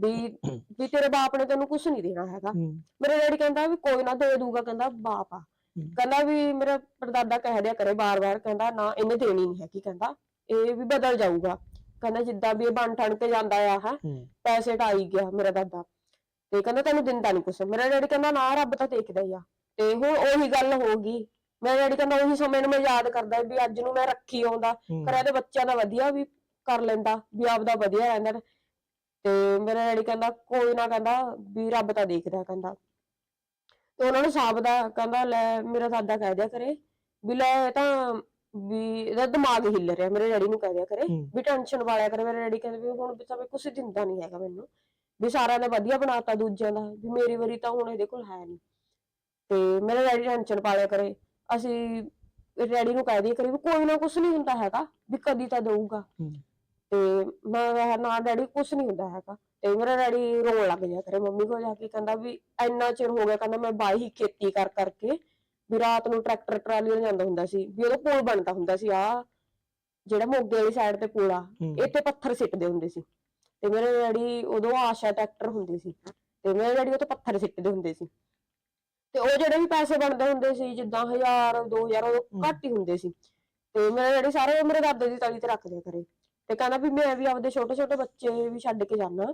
ਵੀ ਵੀ ਤੇਰੇ ਬਾਪ ਨੇ ਤੈਨੂੰ ਕੁਝ ਨਹੀਂ ਦੇਣਾ ਹੈਗਾ। ਹੂੰ। ਮੇਰੇ ਡੈਡੀ ਕਹਿੰਦਾ ਵੀ ਕੋਈ ਨਾ ਦੇ ਦੂਗਾ ਕਹਿੰਦਾ ਬਾਪ ਆ। ਹੂੰ। ਕਹਿੰਦਾ ਵੀ ਮੇਰਾ ਪਰਦਾਦਾ ਕਹਿ ਦਿਆ ਕਰੇ ਬਾਰ-ਬਾਰ ਕਹਿੰਦਾ ਨਾ ਇਹਨੇ ਦੇਣੀ ਨਹੀਂ ਹੈਗੀ ਕਹਿੰਦਾ। ਇਹ ਵੀ ਬਦਲ ਜਾਊਗਾ। ਕਹਿੰਦਾ ਜਿੱਦਾਂ ਵੀ ਇਹ ਬਣ ਠਣ ਕੇ ਜਾਂਦਾ ਆ ਹੈ ਪੈਸੇ ਢਾਈ ਗਿਆ ਮੇਰਾ ਦਾਦਾ। ਤੇ ਕਹਿੰਦਾ ਤੈਨੂੰ ਦਿੰਦਾ ਨਹੀਂ ਕੁਛ। ਮੇਰਾ ਡੈਡੀ ਕਹਿੰਦਾ ਨਾ ਰੱਬ ਤਾਂ ਦੇਖਦਾ ਹੀ ਆ। ਤੇ ਹੁਣ ਉਹੀ ਗੱਲ ਹੋ ਗਈ। ਮੇਰਾ ਡੈਡੀ ਕਹਿੰਦਾ ਉਹੀ ਸਮੇਂ ਨੂੰ ਮੈਂ ਯਾਦ ਕਰਦਾ ਵੀ ਅੱਜ ਨੂੰ ਮੈਂ ਰੱਖੀ ਆਉਂਦਾ। ਪਰ ਇਹਦੇ ਬੱਚਿਆਂ ਦਾ ਵਧੀਆ ਵੀ ਕਰ ਲੈਂਦਾ ਵੀ ਆਪਦਾ ਵਧੀਆ ਰਹਿੰਦਾ। ਤੇ ਮੇਰਾ ਡੈਡੀ ਕਹਿੰਦਾ ਕੋਈ ਨਾ ਕਹਿੰਦਾ ਵੀ ਰੱਬ ਤਾਂ ਦੇਖਦਾ ਕਹਿੰਦਾ। ਤੇ ਉਹਨਾਂ ਨੂੰ ਸਾਬ ਦਾ ਕਹਿੰਦਾ ਲੈ ਮੇਰਾ ਦਾਦਾ ਕਹਿ ਦਿਆ ਕਰੇ ਵੀ ਲੈ ਇਹ ਤਾਂ ਵੀ ਇਹਦਾ ਦਿਮਾਗ ਹਿੱਲ ਰਿਹਾ ਮੇਰੇ ਡੈਡੀ ਨੂੰ ਕਹਿ ਦਿਆ ਕਰੇ ਹੂੰ। ਵੀ ਟੈਨਸ਼ਨ ਵਾਲਿਆ ਕਰੇ ਮੇਰੇ ਡੈਡੀ ਕਹਿੰਦੇ ਵੀ ਹੁਣ ਵੀ ਕੁਝ ਦਿੰਦਾ ਨਹੀਂ ਹੈਗਾ ਮੈਨੂੰ ਵੀ ਸਾਰਿਆਂ ਨੇ ਵਧੀਆ ਬਣਾਤਾ ਦੂਜਿਆਂ ਦਾ ਵੀ ਮੇਰੀ ਵਾਰੀ ਤਾਂ ਹੁਣ ਇਹਦੇ ਕੋਲ ਹੈ ਨਹੀਂ ਤੇ ਮੇਰੇ ਡੈਡੀ ਟੈਨਸ਼ਨ ਪਾਲਿਆ ਕਰੇ ਅਸੀਂ ਡੈਡੀ ਨੂੰ ਕਹਿ ਦਈਏ ਕਰੇ ਵੀ ਕੋਈ ਨਾ ਕੁਝ ਨਹੀਂ ਹੁੰਦਾ ਹੈਗਾ ਵੀ ਕਦੀ ਤਾਂ ਦਊਗਾ ਹੂੰ। ਤੇ ਮੈਂ ਕਿਹਾ ਨਾ ਡੈਡੀ ਕੁਝ ਨਹੀਂ ਹੁੰਦਾ ਹੈਗਾ ਤੇ ਮੇਰਾ ਡੈਡੀ ਰੋਣ ਲੱਗ ਜਾ ਕਰੇ ਮੰਮੀ ਕੋਲ ਜਾ ਕੇ ਕਹਿੰਦਾ ਵੀ ਇੰਨਾ ਚਿਰ ਹੋ ਗਿਆ ਕਹਿੰਦਾ ਮੈਂ ਬਾਈ ਹੀ ਖੇਤੀ ਕਰ ਕਰਕੇ ਵੀ ਰਾਤ ਨੂੰ ਟਰੈਕਟਰ ਟਰਾਲੀ ਨਾਲ ਜਾਂਦਾ ਹੁੰਦਾ ਸੀ ਵੀ ਉਹਦਾ ਪੁਲ ਬਣਦਾ ਹੁੰਦਾ ਸੀ ਆ ਜਿਹੜਾ ਮੋਗੇ ਵਾਲੀ ਸਾਈਡ ਤੇ ਪੁਲ ਆ ਹੂੰ। ਇੱਥੇ ਪੱਥਰ ਸਿੱਟਦੇ ਹੁੰਦੇ ਸੀ। ਤੇ ਮੇਰੇ ਡੈਡੀ ਉਦੋਂ ਆਸ਼ਾ ਟਰੈਕਟਰ ਹੁੰਦੇ ਸੀ ਤੇ ਮੇਰੇ ਡੈਡੀ ਉਹ ਤੋਂ ਪੱਥਰ ਸਿੱਟਦੇ ਹੁੰਦੇ ਸੀ। ਤੇ ਉਹ ਜਿਹੜੇ ਵੀ ਪੈਸੇ ਬਣਦੇ ਹੁੰਦੇ ਸੀ ਜਿੱਦਾਂ 1000 2000 ਉਹ। ਘੱਟ ਹੀ ਹੁੰਦੇ ਸੀ। ਤੇ ਮੇਰੇ ਡੈਡੀ ਸਾਰੇ ਮੇਰੇ ਦਾਦੇ ਦੀ ਤਲੀ ਤੇ ਰੱਖ ਦਿਆ ਕਰੇ ਤੇ ਕਹਿੰਦਾ ਵੀ ਮੈਂ ਵੀ ਆਪਦੇ ਛੋਟੇ ਛੋਟੇ ਬੱਚੇ ਵੀ ਛੱਡ ਕੇ ਜਾਣਾ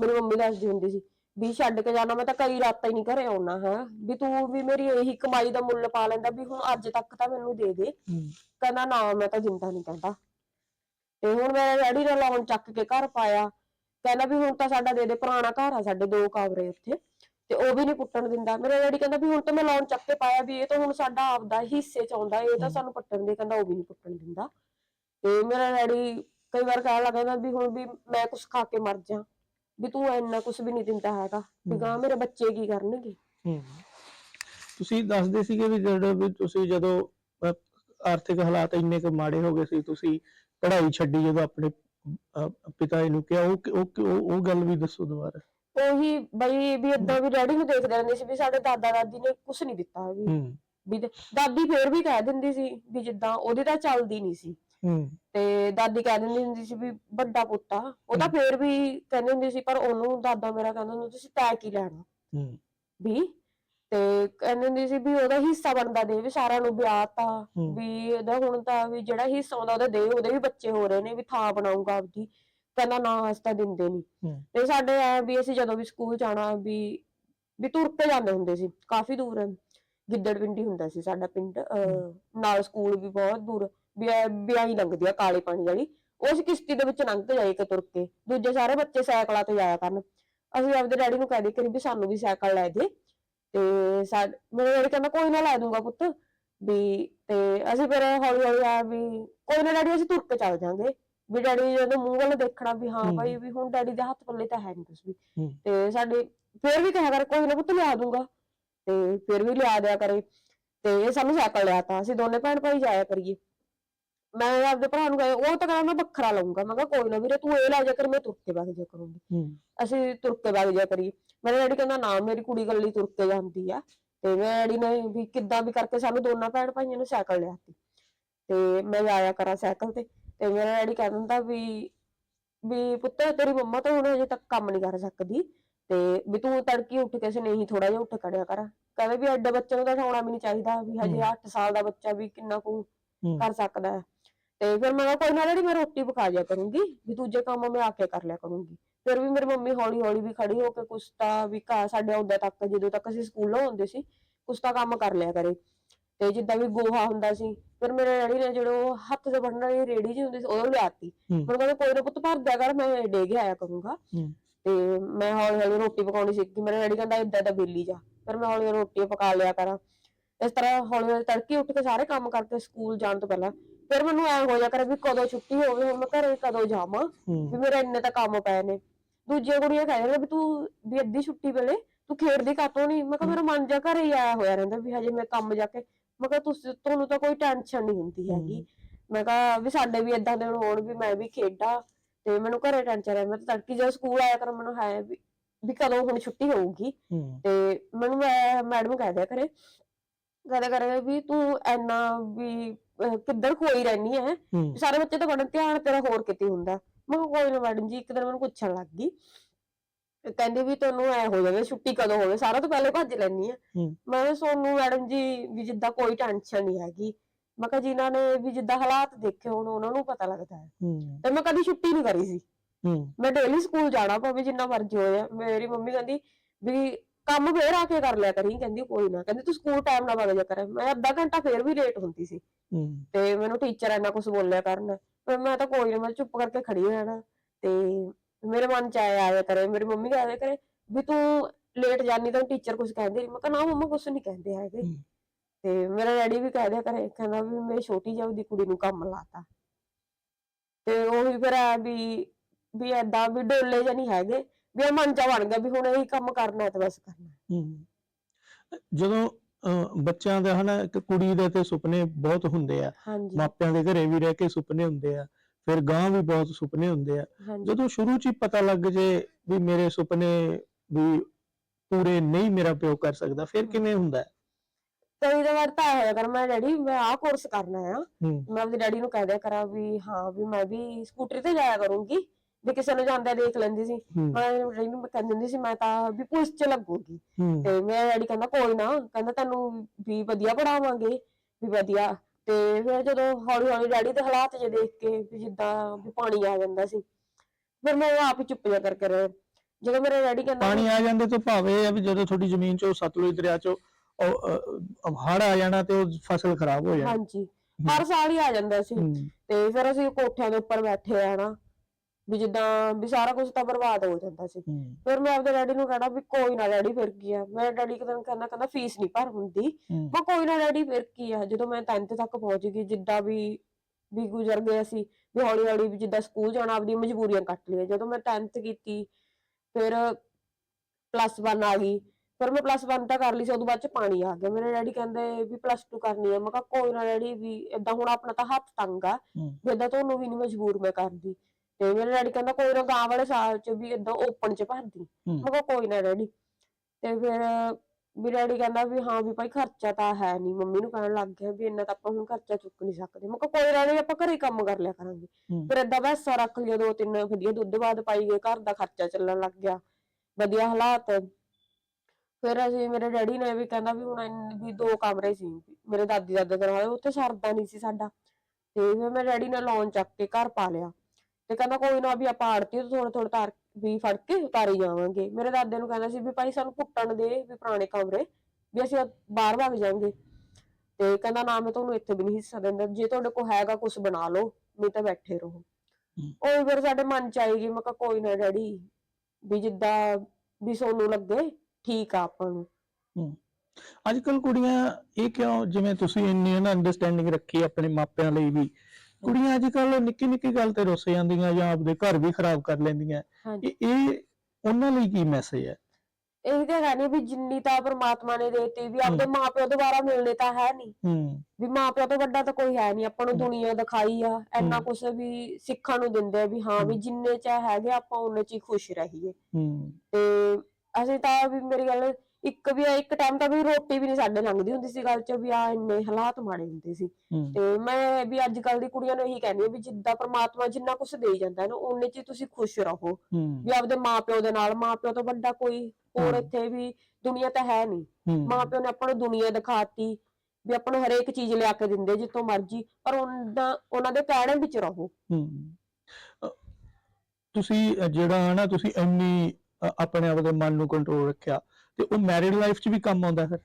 ਮੇਰੀ ਮੰਮੀ ਦੱਸਦੀ ਹੁੰਦੀ ਸੀ ਵੀ ਛੱਡ ਕੇ ਜਾਣਾ ਮੈਂ ਤਾਂ ਕਈ ਰਾਤਾਂ ਹੀ ਨਹੀਂ ਘਰੇ ਆਉਣਾ ਹੈ। ਵੀ ਤੂੰ ਵੀ ਮੇਰੀ ਇਹੀ ਕਮਾਈ ਦਾ ਮੁੱਲ ਪਾ ਲੈਂਦਾ ਵੀ ਹੁਣ ਅੱਜ ਤੱਕ ਤਾਂ ਮੈਨੂੰ ਦੇ ਦੇ। ਕਹਿੰਦਾ ਨਾ ਮੈਂ ਤਾਂ ਜਿੰਦਾ ਨਹੀਂ ਕਹਿੰਦਾ। ਤੇ ਹੁਣ ਮੈਂ ਡੈਡੀ ਨੇ ਲੋਨ ਚੱਕ ਕੇ ਘਰ ਪਾਇਆ। ਕਹਿੰਦਾ ਵੀ ਹੁਣ ਤਾਂ ਸਾਡਾ ਦੇ ਦੇ ਪੁਰਾਣਾ ਘਰ ਆ ਸਾਡੇ ਦੋ ਕਮਰੇ ਉੱਥੇ। ਤੇ ਉਹ ਵੀ ਨਹੀਂ ਪੁੱਟਣ ਦਿੰਦਾ। ਮੇਰਾ ਡੈਡੀ ਕਹਿੰਦਾ ਵੀ ਹੁਣ ਤਾਂ ਮੈਂ ਲੋਨ ਚੱਕ ਕੇ ਪਾਇਆ ਵੀ ਇਹ ਤਾਂ ਹੁਣ ਸਾਡਾ ਆਪਦਾ ਹਿੱਸੇ ਚ ਆਉਂਦਾ ਇਹ ਤਾਂ। ਸਾਨੂੰ ਪੱਟਣ ਦੇ ਕਹਿੰਦਾ ਉਹ ਵੀ ਨਹੀਂ ਪੁੱਟਣ ਦਿੰਦਾ। ਤੇ ਮੇਰਾ ਡੈਡੀ ਕਈ ਵਾਰ ਕਹਿਣ ਲੱਗ ਜਾਂਦਾ ਵੀ ਹੁਣ ਵੀ ਮੈਂ ਕੁਝ ਖਾ ਕੇ ਮਰ ਜਾ। ਵੀ ਤੂੰ ਇੰਨਾ ਕੁਝ ਵੀ ਨਹੀਂ ਦਿੰਦਾ ਹੈਗਾ। ਵੀ। ਗਾਂ ਮੇਰੇ ਬੱਚੇ ਕੀ ਕਰਨਗੇ? ਹੂੰ। ਤੁਸੀਂ ਦੱਸਦੇ ਸੀਗੇ ਵੀ ਜਦੋਂ ਵੀ ਤੁਸੀਂ ਜਦੋਂ ਅਹ, ਆਰਥਿਕ ਹਾਲਾਤ ਇੰਨੇ ਕੁ ਮਾੜੇ ਹੋ ਗਏ ਸੀ ਤੁਸੀਂ ਪੜ੍ਹਾਈ ਛੱਡੀ ਜਦੋਂ ਆਪਣੇ ਅਹ, ਪਿਤਾ ਜੀ ਨੂੰ ਕਿਹਾ ਉਹ ਉਹ ਉਹ- ਉਹ ਗੱਲ ਵੀ ਦੱਸੋ ਦੁਬਾਰਾ। ਉਹੀ ਬਈ ਵੀ ਏਦਾਂ ਵੀ ਡੈਡੀ ਨੂੰ ਦੇਖਦੇ ਰਹਿੰਦੇ ਸੀ ਵੀ ਸਾਡੇ ਦਾਦਾ ਦਾਦੀ ਨੇ ਕੁਝ ਨਹੀਂ ਦਿੱਤਾ ਵੀ। ਹੂੰ। ਵੀ ਤੇ- ਦਾਦੀ ਫੇਰ ਵੀ ਕਹਿ ਦਿੰਦੀ ਸੀ ਵੀ ਜਿੱਦਾਂ ਉਹਦੀ ਤਾਂ ਚੱਲਦੀ ਨਹੀਂ ਸੀ। ਹੂੰ। ਤੇ ਦਾਦੀ ਕਹਿ ਦਿੰਦੀ ਹੁੰਦੀ ਸੀ ਵੀ ਵੱਡਾ ਪੁੱਤ ਆ। ਉਹ ਤਾਂ ਫੇਰ ਵੀ ਕਹਿੰਦੇ ਹੁੰਦੇ ਸੀ ਪਰ ਉਹਨੂੰ ਦਾਦਾ ਮੇਰਾ ਕਹਿੰਦਾ ਹੁੰਦਾ ਤੁਸੀਂ ਤੈ ਕੀ ਲੈਣਾ? ਹੂੰ। ਵੀ ਤੇ ਕਹਿੰਦੇ ਹੁੰਦੇ ਸੀ ਵੀ ਉਹਦਾ ਹਿੱਸਾ ਬਣਦਾ ਦੇ ਵੀ ਸਾਰਿਆਂ ਨੂੰ ਵਿਆਹ ਤਾਂ। ਵੀ ਇਹਦਾ ਹੁਣ ਤਾਂ ਵੀ ਜਿਹੜਾ ਹਿੱਸਾ ਆਉਂਦਾ ਉਹਦਾ ਦੇ ਉਹਦੇ ਵੀ ਬੱਚੇ ਹੋ ਰਹੇ ਨੇ ਵੀ ਥਾਂ ਬਣਾਊਗਾ ਆਪਦੀ। ਕਹਿੰਦਾ ਨਾ ਅਸੀਂ ਤਾਂ ਦਿੰਦੇ ਨਹੀਂ। ਤੇ ਸਾਡੇ ਐ ਵੀ ਅਸੀਂ ਜਦੋਂ ਵੀ ਸਕੂਲ ਜਾਣਾ ਵੀ ਵੀ ਤੁਰ ਕੇ ਜਾਂਦੇ ਹੁੰਦੇ ਸੀ ਕਾਫੀ ਦੂਰ। ਗਿੱਦੜ ਪਿੰਡੀ ਹੁੰਦਾ ਸੀ ਸਾਡਾ ਪਿੰਡ ਨਾਲ ਸਕੂਲ ਵੀ ਬਹੁਤ ਦੂਰ। ਵਿਆਹੀ ਲੰਘਦੀ ਆ ਕਾਲੇ ਪਾਣੀ ਵਾਲੀ। ਉਸ ਕਿਸ਼ਤੀ ਦੇ ਵਿੱਚ ਲੰਘ ਕੇ ਜਾਏ ਕਿ ਤੁਰ ਕੇ। ਦੂਜੇ ਸਾਰੇ ਬੱਚੇ ਸਾਈਕਲਾਂ ਤੇ ਜਾਇਆ ਕਰਨ। ਅਸੀਂ ਆਪਦੇ ਡੈਡੀ ਨੂੰ ਕਹਿ ਦੇ ਕਰੀ ਵੀ ਸਾਨੂੰ ਵੀ ਸਾਈਕਲ ਲੈ ਦੇ। ਤੇ ਸਾ ਮੇਰੇ ਡੈਡੀ ਕਹਿੰਦਾ ਕੋਈ ਨਾ ਲੈ ਦੂੰਗਾ ਪੁੱਤ। ਵੀ ਤੇ ਅਸੀਂ ਫਿਰ ਹੌਲੀ ਹੌਲੀ ਆ ਵੀ ਕੋਈ ਨਾ ਡੈਡੀ ਅਸੀਂ ਤੁਰ ਕੇ ਚੱਲ ਜਾਾਂਗੇ। ਵੀ ਡੈਡੀ ਜਦੋਂ ਮੂੰਹ ਵੱਲ ਦੇਖਣਾ ਵੀ ਹਾਂ। ਭਾਈ ਵੀ ਹੁਣ ਡੈਡੀ ਦੇ ਹੱਥ ਪੱਲੇ ਤਾਂ ਹੈ ਨਹੀਂ ਕੁਝ ਵੀ। ਤੇ ਸਾਡੇ ਫਿਰ ਵੀ ਕਿਹਾ ਕਰ ਕੋਈ ਨਾ ਪੁੱਤ ਲਿਆ ਦੂੰਗਾ। ਤੇ ਫਿਰ ਵੀ ਲਿਆ ਦਿਆ ਕਰੇ। ਤੇ ਇਹ ਸਾਨੂੰ ਸਾਈਕਲ ਲਿਆ ਤਾ। ਅਸੀਂ ਦੋਨੇ ਭੈਣ ਭਾਈ ਜਾਇਆ ਕਰੀਏ। ਮੈਂ ਆਪਦੇ ਭਰਾ ਨੂੰ ਕਹੇ ਉਹ ਤਾਂ ਕਹਿੰਦਾ ਮੈਂ ਵੱਖਰਾ ਲਊਂਗਾ। ਮੈਂ ਕਿਹਾ ਕੋਈ ਨਾ ਵੀਰੇ ਤੂੰ ਇਹ ਲੈ ਜਾ ਕਰ ਮੈਂ ਤੁਰ ਕੇ ਵਗ ਜਾ ਕਰੂੰਗੀ। ਹੂੰ। ਅਸੀਂ ਤੁਰ ਕੇ ਵਗ ਜਾ ਕਰੀ ਮੇਰੇ ਡੈਡੀ ਕਹਿੰਦਾ ਨਾ ਮੇਰੀ ਕੁੜੀ ਗੱਲੀ ਤੁਰ ਕੇ ਜਾਂਦੀ ਆ। ਤੇ ਮੇਰੇ ਡੈਡੀ ਨੇ ਵੀ ਕਿੱਦਾਂ ਵੀ ਕਰਕੇ ਸਾਨੂੰ ਦੋਨਾਂ ਭੈਣ ਭਾਈਆਂ ਨੂੰ ਸਾਈਕਲ ਲਿਆਤੀ ਤੇ ਮੈਂ ਜਾਇਆ ਕਰਾਂ ਸਾਈਕਲ ਤੇ। ਤੇ ਮੇਰਾ ਡੈਡੀ ਕਹਿ ਦਿੰਦਾ ਵੀ ਵੀ ਪੁੱਤ ਤੇਰੀ ਮੰਮਾ ਤਾਂ ਹੁਣ ਅਜੇ ਤੱਕ ਕੰਮ ਨਹੀਂ ਕਰ ਸਕਦੀ। ਤੇ ਵੀ ਤੂੰ ਤੜਕੀ ਉੱਠ ਕੇ ਸਨੇਹੀ ਥੋੜਾ ਜਿਹਾ ਉੱਠ ਖੜਿਆ ਕਰ। ਕਹਿੰਦੇ ਵੀ ਐਡੇ ਬੱਚੇ ਨੂੰ ਤਾਂ ਉਠਾਉਣਾ ਵੀ ਨਹੀਂ ਚਾਹੀਦਾ ਵੀ ਹਜੇ ਹਮ। 8 ਸਾਲ ਦਾ ਬੱਚਾ ਵੀ ਕਿੰਨਾ ਕੁ ਹੂੰ। ਕਰ ਸਕਦਾ। ਹੈ ਤੇ ਫਿਰ ਮੈਂ ਕਿਹਾ ਕੋਈ ਨਾ ਡੈਡੀ ਮੈਂ ਰੋਟੀ ਪਕਾ ਜਾ ਕਰੂੰਗੀ ਵੀ ਦੂਜੇ ਕੰਮ ਮੈਂ ਆ ਕੇ ਕਰ ਲਿਆ ਕਰੂੰਗੀ। ਫਿਰ ਵੀ ਮੇਰੀ ਮੰਮੀ ਹੌਲੀ ਹੌਲੀ ਵੀ ਖੜੀ ਹੋ ਕੇ ਕੁਛ ਤਾਂ ਵੀ ਘਰ ਸਾਡੇ ਆਉਂਦੇ ਤੱਕ ਜਦੋਂ ਤੱਕ ਅਸੀਂ ਸਕੂਲੋਂ ਆਉਂਦੇ ਸੀ ਕੁਛ ਤਾਂ ਕੰਮ ਕਰ ਲਿਆ ਕਰੇ। ਤੇ ਜਿੱਦਾਂ ਵੀ ਗੋਹਾ ਹੁੰਦਾ ਸੀ ਫਿਰ ਮੇਰੇ ਡੈਡੀ ਨੇ ਜਦੋਂ ਹੱਥ 'ਚ ਬੰਨਣ ਵਾਲੀ ਰੇੜੀ ਜੀ ਹੁੰਦੀ ਸੀ ਉਹ ਲਿਆਤੀ। ਹੁਣ ਕਹਿੰਦਾ ਕੋਈ ਨਾ ਪੁੱਤ ਭਰ ਦਿਆ ਕਰ ਮੈਂ ਡੇਗ ਆਇਆ ਕਰੂੰਗਾ। ਤੇ ਮੈਂ ਹੌਲੀ ਹੌਲੀ ਰੋਟੀ ਪਕਾਉਣੀ ਸਿੱਖੀ ਮੇਰੇ ਡੈਡੀ ਕਹਿੰਦਾ ਏਦਾਂ ਦਾ ਬੇਲੀ ਜਾ। ਫਿਰ ਮੈਂ ਹੌਲੀ ਹੌਲੀ ਰੋਟੀ ਪਕਾ ਲਿਆ ਕਰਾਂ। ਇਸ ਤਰ੍ਹਾਂ ਹੌਲੀ ਹੌਲੀ ਤੜਕੇ ਉੱਠ ਕੇ ਸਾਰੇ ਕੰਮ ਕਰਕੇ ਸਕੂਲ ਜਾਣ ਤੋਂ ਪਹਿਲਾਂ ਫਿਰ ਮੈਨੂੰ ਐ ਹੋ ਜਾ ਕਰੇ ਵੀ ਕਦੋਂ ਛੁੱਟੀ ਹੋਵੇ ਹੁਣ ਮੈਂ ਘਰੇ ਕਦੋਂ ਜਾਵਾਂ? ਵੀ ਮੇਰੇ ਇੰਨੇ ਤਾਂ ਕੰਮ ਪਏ ਨੇ। ਦੂਜੀਆਂ ਕੁੜੀਆਂ ਕਹਿ ਰਹੀਆਂ ਵੀ ਤੂੰ ਵੀ ਅੱਧੀ ਛੁੱਟੀ ਵੇਲੇ ਤੂੰ ਖੇਡਦੀ ਕਾਤੋਂ ਨਹੀਂ ਮੈਂ ਕਿਹਾ ਮੇਰਾ ਮਨ ਜਾ ਘਰੇ ਹੀ ਆਇਆ ਹੋਇਆ ਰਹਿੰਦਾ ਵੀ ਹਜੇ ਮੈਂ ਕੰਮ ਜਾ ਕੇ। ਮੈਂ ਕਿਹਾ ਤੁਸੀਂ ਤੁਹਾਨੂੰ ਤਾਂ ਕੋਈ ਟੈਨਸ਼ਨ ਨਹੀਂ ਹੁੰਦੀ ਹੈਗੀ। ਮੈਂ ਕਿਹਾ ਵੀ ਸਾਡੇ ਵੀ ਇਦਾਂ ਦੇ ਹੋਣ ਵੀ ਮੈਂ ਵੀ ਖੇਡਾਂ ਤੇ ਮੈਨੂੰ ਘਰੇ ਟੈਨਸ਼ਨ ਹੈ ਮੈਂ ਤਾਂ ਤੜਕੀ ਜਦੋਂ ਸਕੂਲ ਆਇਆ ਕਰ ਮੈਨੂੰ ਹੈ ਵੀ ਵੀ ਕਦੋਂ ਹੁਣ ਛੁੱਟੀ ਹੋਊਗੀ। ਤੇ ਮੈਨੂੰ ਮੈਡਮ ਕਹਿ ਦਿਆ ਕਰੇ। ਕਹਦਾ ਕਰੇ ਵੀ ਤੂੰ ਐਨਾ ਵੀ ਅਹ, ਕਿੱਧਰ ਖੋਈ ਰਹਿਨੀ ਹੈ। ਹੂੰ ਸਾਰੇ ਬੱਚੇ ਤਾਂ ਪੜ੍ਹਨ ਧਿਆਨ ਤੇਰਾ ਹੋਰ ਕਿਤੇ ਹੁੰਦਾ। ਮੈਂ ਕਿਹਾ ਕੋਈ ਨਾ ਮੈਡਮ ਜੀ ਇੱਕ ਦਿਨ ਮੈਨੂੰ ਪੁੱਛਣ ਲੱਗ ਗਈ। ਕਹਿੰਦੇ ਵੀ ਤੈਨੂੰ ਐ ਹੋ ਜਾਵੇ ਛੁੱਟੀ ਕਦੋਂ ਹੋਵੇ ਸਾਰਾ ਤੋਂ ਪਹਿਲੇ ਭੱਜ ਲੈਣੀ ਆ। ਹੂੰ। ਮੈਂ ਕਿਹਾ ਸੋਨੂੰ ਮੈਡਮ ਜੀ ਵੀ ਜਿੱਦਾਂ ਕੋਈ ਟੈਨਸ਼ਨ ਨਹੀਂ ਹੈਗੀ। ਮੈਂ ਕਿਹਾ ਜਿਨ੍ਹਾਂ ਨੇ ਵੀ ਜਿੱਦਾਂ ਹਾਲਾਤ ਦੇਖੇ ਹੋਣ ਉਹਨਾਂ ਨੂੰ ਪਤਾ ਲੱਗਦਾ ਹੈ। ਹੂੰ। ਤੇ ਮੈਂ ਕਦੀ ਛੁੱਟੀ ਨਹੀਂ ਕਰੀ ਸੀ। ਹੂੰ। ਮੈਂ ਡੇਲੀ ਸਕੂਲ ਜਾਣਾ ਭਾਵੇਂ ਜਿੰਨਾ ਮਰਜ਼ੀ ਹੋਇਆ। ਮੇਰੀ ਮੰਮੀ ਕਹਿੰਦੀ ਵੀ ਕੰਮ ਫੇਰ ਆ ਕੇ ਕਰ ਲਿਆ ਕਰੀ ਕਹਿੰਦੀ ਕੋਈ ਨਾ ਕਹਿੰਦੀ ਤੂੰ ਸਕੂਲ ਟਾਈਮ ਨਾਲ ਵਗ ਜਾ ਕਰ। ਮੈਂ ਅੱਧਾ ਘੰਟਾ ਫੇਰ ਵੀ ਲੇਟ ਹੁੰਦੀ ਸੀ। ਹੂੰ। ਤੇ ਮੈਨੂੰ ਟੀਚਰ ਇੰਨਾ ਕੁਝ ਬੋਲਿਆ ਕਰਨ। ਪਰ ਮੈਂ ਤਾਂ ਕੋਈ ਨਾ ਮੈਂ ਚੁੱਪ ਕਰਕੇ ਖੜੀ ਹੋ ਜਾਣਾ। ਤੇ ਮੇਰੇ ਮਨ ਚ ਆਇਆ ਆਇਆ ਕਰੇ ਮੇਰੀ ਮੰਮੀ ਆਇਆ ਕਰੇ ਵੀ ਤੂੰ ਲੇਟ ਜਾਨੀ ਤਾਂ ਟੀਚਰ ਕੁਝ ਕਹਿੰਦੇ ਮੈਂ ਕਿਹਾ ਨਾ ਮੰਮਾ ਕੁਝ ਨਹੀਂ ਕਹਿੰਦੇ ਹੈਗੇ। ਹੂੰ। ਤੇ ਮੇਰਾ ਡੈਡੀ ਵੀ ਕਹਿ ਦਿਆ ਕਰੇ ਕਹਿੰਦਾ ਵੀ ਮੇਰੀ ਛੋਟੀ ਜਿਹੀ ਦੀ ਕੁੜੀ ਨੂੰ ਕੰਮ ਲਾਤਾ। ਤੇ ਉਹੀ ਫਿਰ ਆ ਵੀ ਵੀ ਏਦਾਂ ਵੀ ਡੋਲੇ ਜਾਂ ਨਹੀਂ ਹੈਗੇ। ਵੀ ਇਹ ਮਨ ਚ ਬਣ ਗਿਆ ਵੀ ਹੁਣ ਇਹੀ ਕੰਮ ਕਰਨਾ ਹੈ ਤੇ ਬਸ ਕਰਨਾ। ਹੈ। ਜਦੋਂ ਅਹ, ਬੱਚਿਆਂ ਦਾ ਹਨਾ ਇੱਕ ਕੁੜੀ ਦੇ ਤੇ ਸੁਪਨੇ ਬਹੁਤ ਹੁੰਦੇ ਆ। ਹਾਂਜੀ। ਮਾਪਿਆਂ ਦੇ ਘਰੇ ਵੀ ਰਹਿ ਕੇ ਸੁਪਨੇ ਹੁੰਦੇ ਆ ਫਿਰ ਗਾਂ ਵੀ ਬਹੁਤ ਸੁਪਨੇ ਹੁੰਦੇ ਆ। ਹਾਂਜੀ। ਜਦੋਂ ਸ਼ੁਰੂ ਚ ਹੀ ਪਤਾ ਲੱਗ ਜੇ ਵੀ ਮੇਰੇ ਸੁਪਨੇ ਵੀ ਪੂਰੇ ਨਹੀਂ ਮੇਰਾ ਪਿਓ ਕਰ ਸਕਦਾ ਫਿਰ ਕਿਵੇਂ ਹੁੰਦਾ? ਹੈ? ਕਈ ਵਾਰ ਤਾਂ ਹੋਇਆ ਕਰ ਮੈਂ ਡੈਡੀ ਮੈਂ ਆਹ ਕੋਰਸ ਕਰਨਾ ਆ। ਹੂੰ। ਮੈਂ ਆਪਣੇ ਡੈਡੀ ਨੂੰ ਕਹਿ ਦਿਆ ਕਰਾਂ ਵੀ ਹਾਂ ਵੀ ਮੈਂ ਵੀ ਸਕੂਟਰੀ ਤੇ ਜਾਇਆ ਕਰੂੰਗੀ। ਵੀ ਕਿਸੇ ਨੂੰ ਜਾਂਦਾ ਦੇਖ ਲੈਂਦੀ ਸੀ। ਮੈਂ ਡੈਡੀ ਨੂੰ ਕਹਿੰਦੀ ਹੁੰਦੀ ਸੀ ਮੈਂ ਤਾਂ ਵੀ ਪੁਲਿਸ ਚ ਲੱਗੂਗੀ। ਤੇ ਮੇਰਾ ਡੈਡੀ ਕਹਿੰਦਾ ਕੋਈ ਨਾ ਕਹਿੰਦਾ ਤੈਨੂੰ ਵੀ ਵਧੀਆ ਪੜਾਵਾਂਗੇ ਵੀ ਵਧੀਆ। ਤੇ ਫਿਰ ਜਦੋਂ ਹੌਲੀ ਹੌਲੀ ਡੈਡੀ ਦੇ ਹਾਲਾਤ ਜੇ ਦੇਖ ਕੇ ਵੀ ਜਿੱਦਾਂ ਵੀ ਪਾਣੀ ਆ ਜਾਂਦਾ ਸੀ ਫਿਰ ਮੈਂ ਆਪ ਹੀ ਚੁੱਪ ਜਾ ਕਰਕੇ ਰਹਿ ਜਦੋਂ ਮੇਰਾ ਡੈਡੀ ਕਹਿੰਦਾ ਪਾਣੀ ਆ ਜਾਂਦੇ ਤੋਂ ਭਾਵੇਂ ਆ ਵੀ ਜਦੋਂ ਤੁਹਾਡੀ ਜ਼ਮੀਨ ਚੋਂ ਸਤਲੁਜ ਦਰਿਆ ਚੋਂ ਹੜ ਆ ਜਾਣਾ ਤੇ ਉਹ ਫਸਲ ਖਰਾਬ ਹੋ ਜਾਣੀ। ਹਾਂਜੀ। ਹਰ ਸਾਲ ਹੀ ਆ ਜਾਂਦਾ ਸੀ। ਤੇ ਫਿਰ ਅਸੀਂ ਕੋਠਿਆਂ ਦੇ ਉੱਪਰ ਬੈਠੇ ਰਹਿਣਾ ਵੀ ਜਿੱਦਾਂ ਵੀ ਸਾਰਾ ਕੁਝ ਤਾਂ ਬਰਬਾਦ ਹੋ ਜਾਂਦਾ ਸੀ। ਹੂੰ। ਫਿਰ ਮੈਂ ਆਪਦੇ ਡੈਡੀ ਨੂੰ ਕਹਿਣਾ ਵੀ ਕੋਈ ਨਾ ਡੈਡੀ ਫਿਰ ਕੀ ਆ। ਮੇਰਾ ਡੈਡੀ ਕਦੋਂ ਕਹਿੰਦਾ ਕਹਿੰਦਾ ਫੀਸ ਨਹੀਂ ਭਰ ਹੁੰਦੀ। ਹੂੰ। ਮੈਂ ਕੋਈ ਨਾ ਡੈਡੀ ਫਿਰ ਕੀ ਆ। ਜਦੋਂ ਮੈਂ 10th ਤੱਕ ਪਹੁੰਚ ਗਈ ਜਿੱਦਾਂ ਵੀ ਵੀ ਗੁਜ਼ਰ ਗਏ ਅਸੀਂ ਵੀ ਹੌਲੀ ਹੌਲੀ ਵੀ ਜਿੱਦਾਂ ਸਕੂਲ ਜਾਣਾ ਆਪਦੀ ਮਜਬੂਰੀਆਂ ਕੱਟ ਲਈਆਂ। ਜਦੋਂ ਮੈਂ 10th ਕੀਤੀ ਫਿਰ ਪਲੱਸ 1 ਆ ਗਈ। ਫਿਰ ਮੈਂ ਪਲੱਸ 1 ਤਾਂ ਕਰ ਲਈ ਸੀ ਉਦੋਂ ਬਾਅਦ ਚ ਪਾਣੀ ਆ ਗਿਆ। ਮੇਰੇ ਡੈਡੀ ਕਹਿੰਦੇ ਵੀ ਪਲੱਸ 2 ਕਰਨੀ ਆ। ਮੈਂ ਕਿਹਾ ਕੋਈ ਨਾ ਡੈਡੀ ਵੀ ਏਦਾਂ ਹੁਣ ਆਪਣਾ ਤਾਂ ਹੱਥ ਤੰਗ ਆ। ਹੂੰ। ਵੀ ਏਦਾਂ ਤੁਹਾਨੂੰ ਵੀ ਨਹੀਂ ਮਜਬੂਰ ਮੈਂ ਕਰਦੀ। ਤੇ ਮੇਰੇ ਡੈਡੀ ਕਹਿੰਦਾ ਕੋਈ ਨਾ ਗਾਂ ਵਾਲੇ ਸਾਲ ਚ ਵੀ ਏਦਾਂ ਓਪਨ ਚ ਭਰਦੀ। ਮੈਂ ਕਿਹਾ ਕੋਈ ਨਾ ਡੈਡੀ। ਤੇ ਫਿਰ ਵੀ ਡੈਡੀ ਕਹਿੰਦਾ ਵੀ ਹਾਂ ਵੀ ਭਾਈ ਖਰਚਾ ਤਾਂ ਹੈ ਨਹੀਂ ਮੰਮੀ ਨੂੰ ਕਹਿਣ ਲੱਗ ਗਿਆ ਵੀ ਇੰਨਾ ਤਾਂ ਆਪਾਂ ਹੁਣ ਖਰਚਾ ਚੁੱਕ ਨਹੀਂ ਸਕਦੇ। ਮੈਂ ਕਿਹਾ ਕੋਈ ਨਾ ਆਪਾਂ ਘਰੇ ਕੰਮ ਕਰ ਲਿਆ ਕਰਾਂਗੇ। ਫਿਰ ਏਦਾਂ ਬੈਸਾ ਰੱਖ ਲਿਆ ਦੋ ਤਿੰਨ ਵਧੀਆ ਦੁੱਧ ਬਾਦ ਪਾਈ ਗਏ ਘਰ ਦਾ ਖਰਚਾ ਚੱਲਣ ਲੱਗ ਗਿਆ। ਵਧੀਆ ਹਾਲਾਤ। ਫਿਰ ਅਸੀਂ ਮੇਰੇ ਡੈਡੀ ਨੇ ਵੀ ਕਹਿੰਦਾ ਵੀ ਹੁਣ ਵੀ ਦੋ ਕਮਰੇ ਸੀ। ਮੇਰੇ ਦਾਦੀ ਦਾਦੇ ਦੇ ਨਾਲ ਉੱਥੇ ਸਰਦਾ ਨਹੀਂ ਸੀ ਸਾਡਾ। ਤੇ ਫਿਰ ਮੇਰੇ ਡੈਡੀ ਨੇ ਲੋਨ ਚੱਕ ਕੇ ਘਰ ਪਾ ਲਿਆ। ਤੇ ਕਹਿੰਦਾ ਕੋਈ ਨਾ ਵੀ ਆਪਾਂ ਆੜਤੀ ਤੋਂ ਥੋੜਾ ਥੋੜਾ ਤਾਰ ਵੀ ਫੜ ਕੇ ਉਤਾਰੀ ਜਾਵਾਂਗੇ। ਮੇਰੇ ਦਾਦੇ ਨੂੰ ਕਹਿੰਦਾ ਸੀ ਵੀ ਭਾਈ ਸਾਨੂੰ ਪੁੱਟਣ ਦੇ ਵੀ ਪੁਰਾਣੇ ਕਮਰੇ ਵੀ ਅਸੀਂ ਬਾਹਰ ਭੱਜ ਜਾਵਾਂਗੇ। ਤੇ ਕਹਿੰਦਾ ਨਾ ਮੈਂ ਤੁਹਾਨੂੰ ਇੱਥੇ ਵੀ ਨਹੀਂ ਹਿੱਸਾ ਦਿੰਦਾ। ਜੇ ਤੁਹਾਡੇ ਕੋਲ ਹੈਗਾ ਕੁਝ ਬਣਾ ਲਓ ਨਹੀਂ ਤਾਂ ਬੈਠੇ ਰਹੋ। ਉਹ ਫਿਰ ਸਾਡੇ ਮਨ ਚ ਆਏਗੀ ਮੈਂ ਕਿਹਾ ਕੋਈ ਨਾ ਡੈਡੀ ਵੀ ਜਿੱਦਾਂ ਵੀ ਸੋਨੂੰ ਲੱਗੇ ਠੀਕ ਆ ਆਪਾਂ ਨੂੰ। ਅੱਜ ਕੱਲ ਕੁੜੀਆਂ ਇਹ ਕਿਉਂ ਜਿਵੇਂ ਤੁਸੀਂ ਇੰਨੀ ਨਾ ਅੰਡਰਸਟੈਂਡਿੰਗ ਰੱਖੀ ਆਪਣੇ ਮਾਪਿਆਂ ਲਈ ਵੀ ਕੁੜੀਆਂ ਅੱਜ ਕੱਲ ਨਿੱਕੀ ਨਿੱਕੀ ਗੱਲ ਤੇ ਰੁੱਸ ਜਾਂਦੀਆਂ ਜਾਂ ਆਪਦੇ ਘਰ ਵੀ ਖਰਾਬ ਕਰ ਲੈਂਦੀਆਂ। ਇਹ ਇਹ ਉਹਨਾਂ ਲਈ ਕੀ ਮੈਸੇਜ ਹੈ? ਇਹ ਤਾਂ ਹੈ ਨੀ ਵੀ ਜਿੰਨੀ ਤਾਂ ਪ੍ਰਮਾਤਮਾ ਨੇ ਦੇਤੀ ਵੀ ਆਪਦੇ ਮਾਪਿਓ ਦੁਬਾਰਾ ਮਿਲਣੇ ਤਾਂ ਹੈ ਨਹੀਂ ਹੂੰ। ਵੀ ਮਾਪਿਓ ਤੋਂ ਵੱਡਾ ਤਾਂ ਕੋਈ ਹੈ ਨਹੀਂ ਆਪਾਂ ਨੂੰ। ਦੁਨੀਆ ਦਿਖਾਈ ਆ ਇੰਨਾ। ਕੁਝ ਵੀ ਸਿੱਖਣ ਨੂੰ ਦਿੰਦੇ ਆ ਵੀ ਹਾਂ ਵੀ। ਜਿੰਨੇ ਚ ਹੈਗੇ ਆਪਾਂ ਉਹਨੇ ਚ ਹੀ ਖੁਸ਼ ਰਹੀਏ। ਹੂੰ। ਤੇ ਅਸੀਂ ਤਾਂ ਵੀ ਮੇਰੀ ਗੱਲ ਇੱਕ ਵੀ ਇੱਕ ਟਾਈਮ ਤਾਂ ਵੀ ਰੋਟੀ ਵੀ ਨਹੀਂ ਸਾਡੇ ਲੰਘਦੀ ਹੁੰਦੀ ਸੀ ਗੱਲ ਚ ਵੀ ਆ ਇੰਨੇ ਹਾਲਾਤ ਮਾੜੇ ਹੁੰਦੇ ਸੀ। ਤੇ ਮੈਂ ਵੀ ਅੱਜ ਕੱਲ ਦੀ ਕੁੜੀਆਂ ਨੂੰ ਇਹੀ ਕਹਿੰਦੀ ਆ ਵੀ ਜਿੱਦਾਂ ਪ੍ਰਮਾਤਮਾ ਜਿੰਨਾ ਕੁਝ ਦੇਈ ਜਾਂਦਾ ਹੈ ਨਾ ਉਹਨੇ ਚ ਤੁਸੀਂ ਖੁਸ਼ ਰਹੋ। ਵੀ ਆਪਦੇ ਮਾਪਿਓ ਦੇ ਨਾਲ ਮਾਪਿਓ ਤੋਂ ਵੱਡਾ ਕੋਈ ਹੋਰ। ਇੱਥੇ ਵੀ ਦੁਨੀਆ ਤਾਂ ਹੈ ਨਹੀਂ ਮਾਪਿਓ ਨੇ ਆਪਾਂ ਨੂੰ ਦੁਨੀਆ ਦਿਖਾਤੀ ਵੀ ਆਪਾਂ ਨੂੰ ਹਰੇਕ ਚੀਜ਼ ਲਿਆ ਕੇ ਦਿੰਦੇ ਜਿੱਥੋਂ ਮਰਜ਼ੀ ਪਰ ਉਹਨਾਂ ਉਹਨਾਂ ਦੇ ਕਹਿਣੇ ਵਿੱਚ ਰਹੋ। ਤੁਸੀਂ ਜਿਹੜਾ ਨਾ ਤੁਸੀਂ ਇੰਨੀ ਆਪਣੇ ਆਪ ਦੇ ਮਨ ਨੂੰ ਕੰਟਰੋਲ ਰੱਖਿਆ। ਤੇ ਉਹ ਮੈਰਿਡ ਲਾਈਫ 'ਚ ਵੀ ਕੰਮ ਆਉਂਦਾ ਫਿਰ?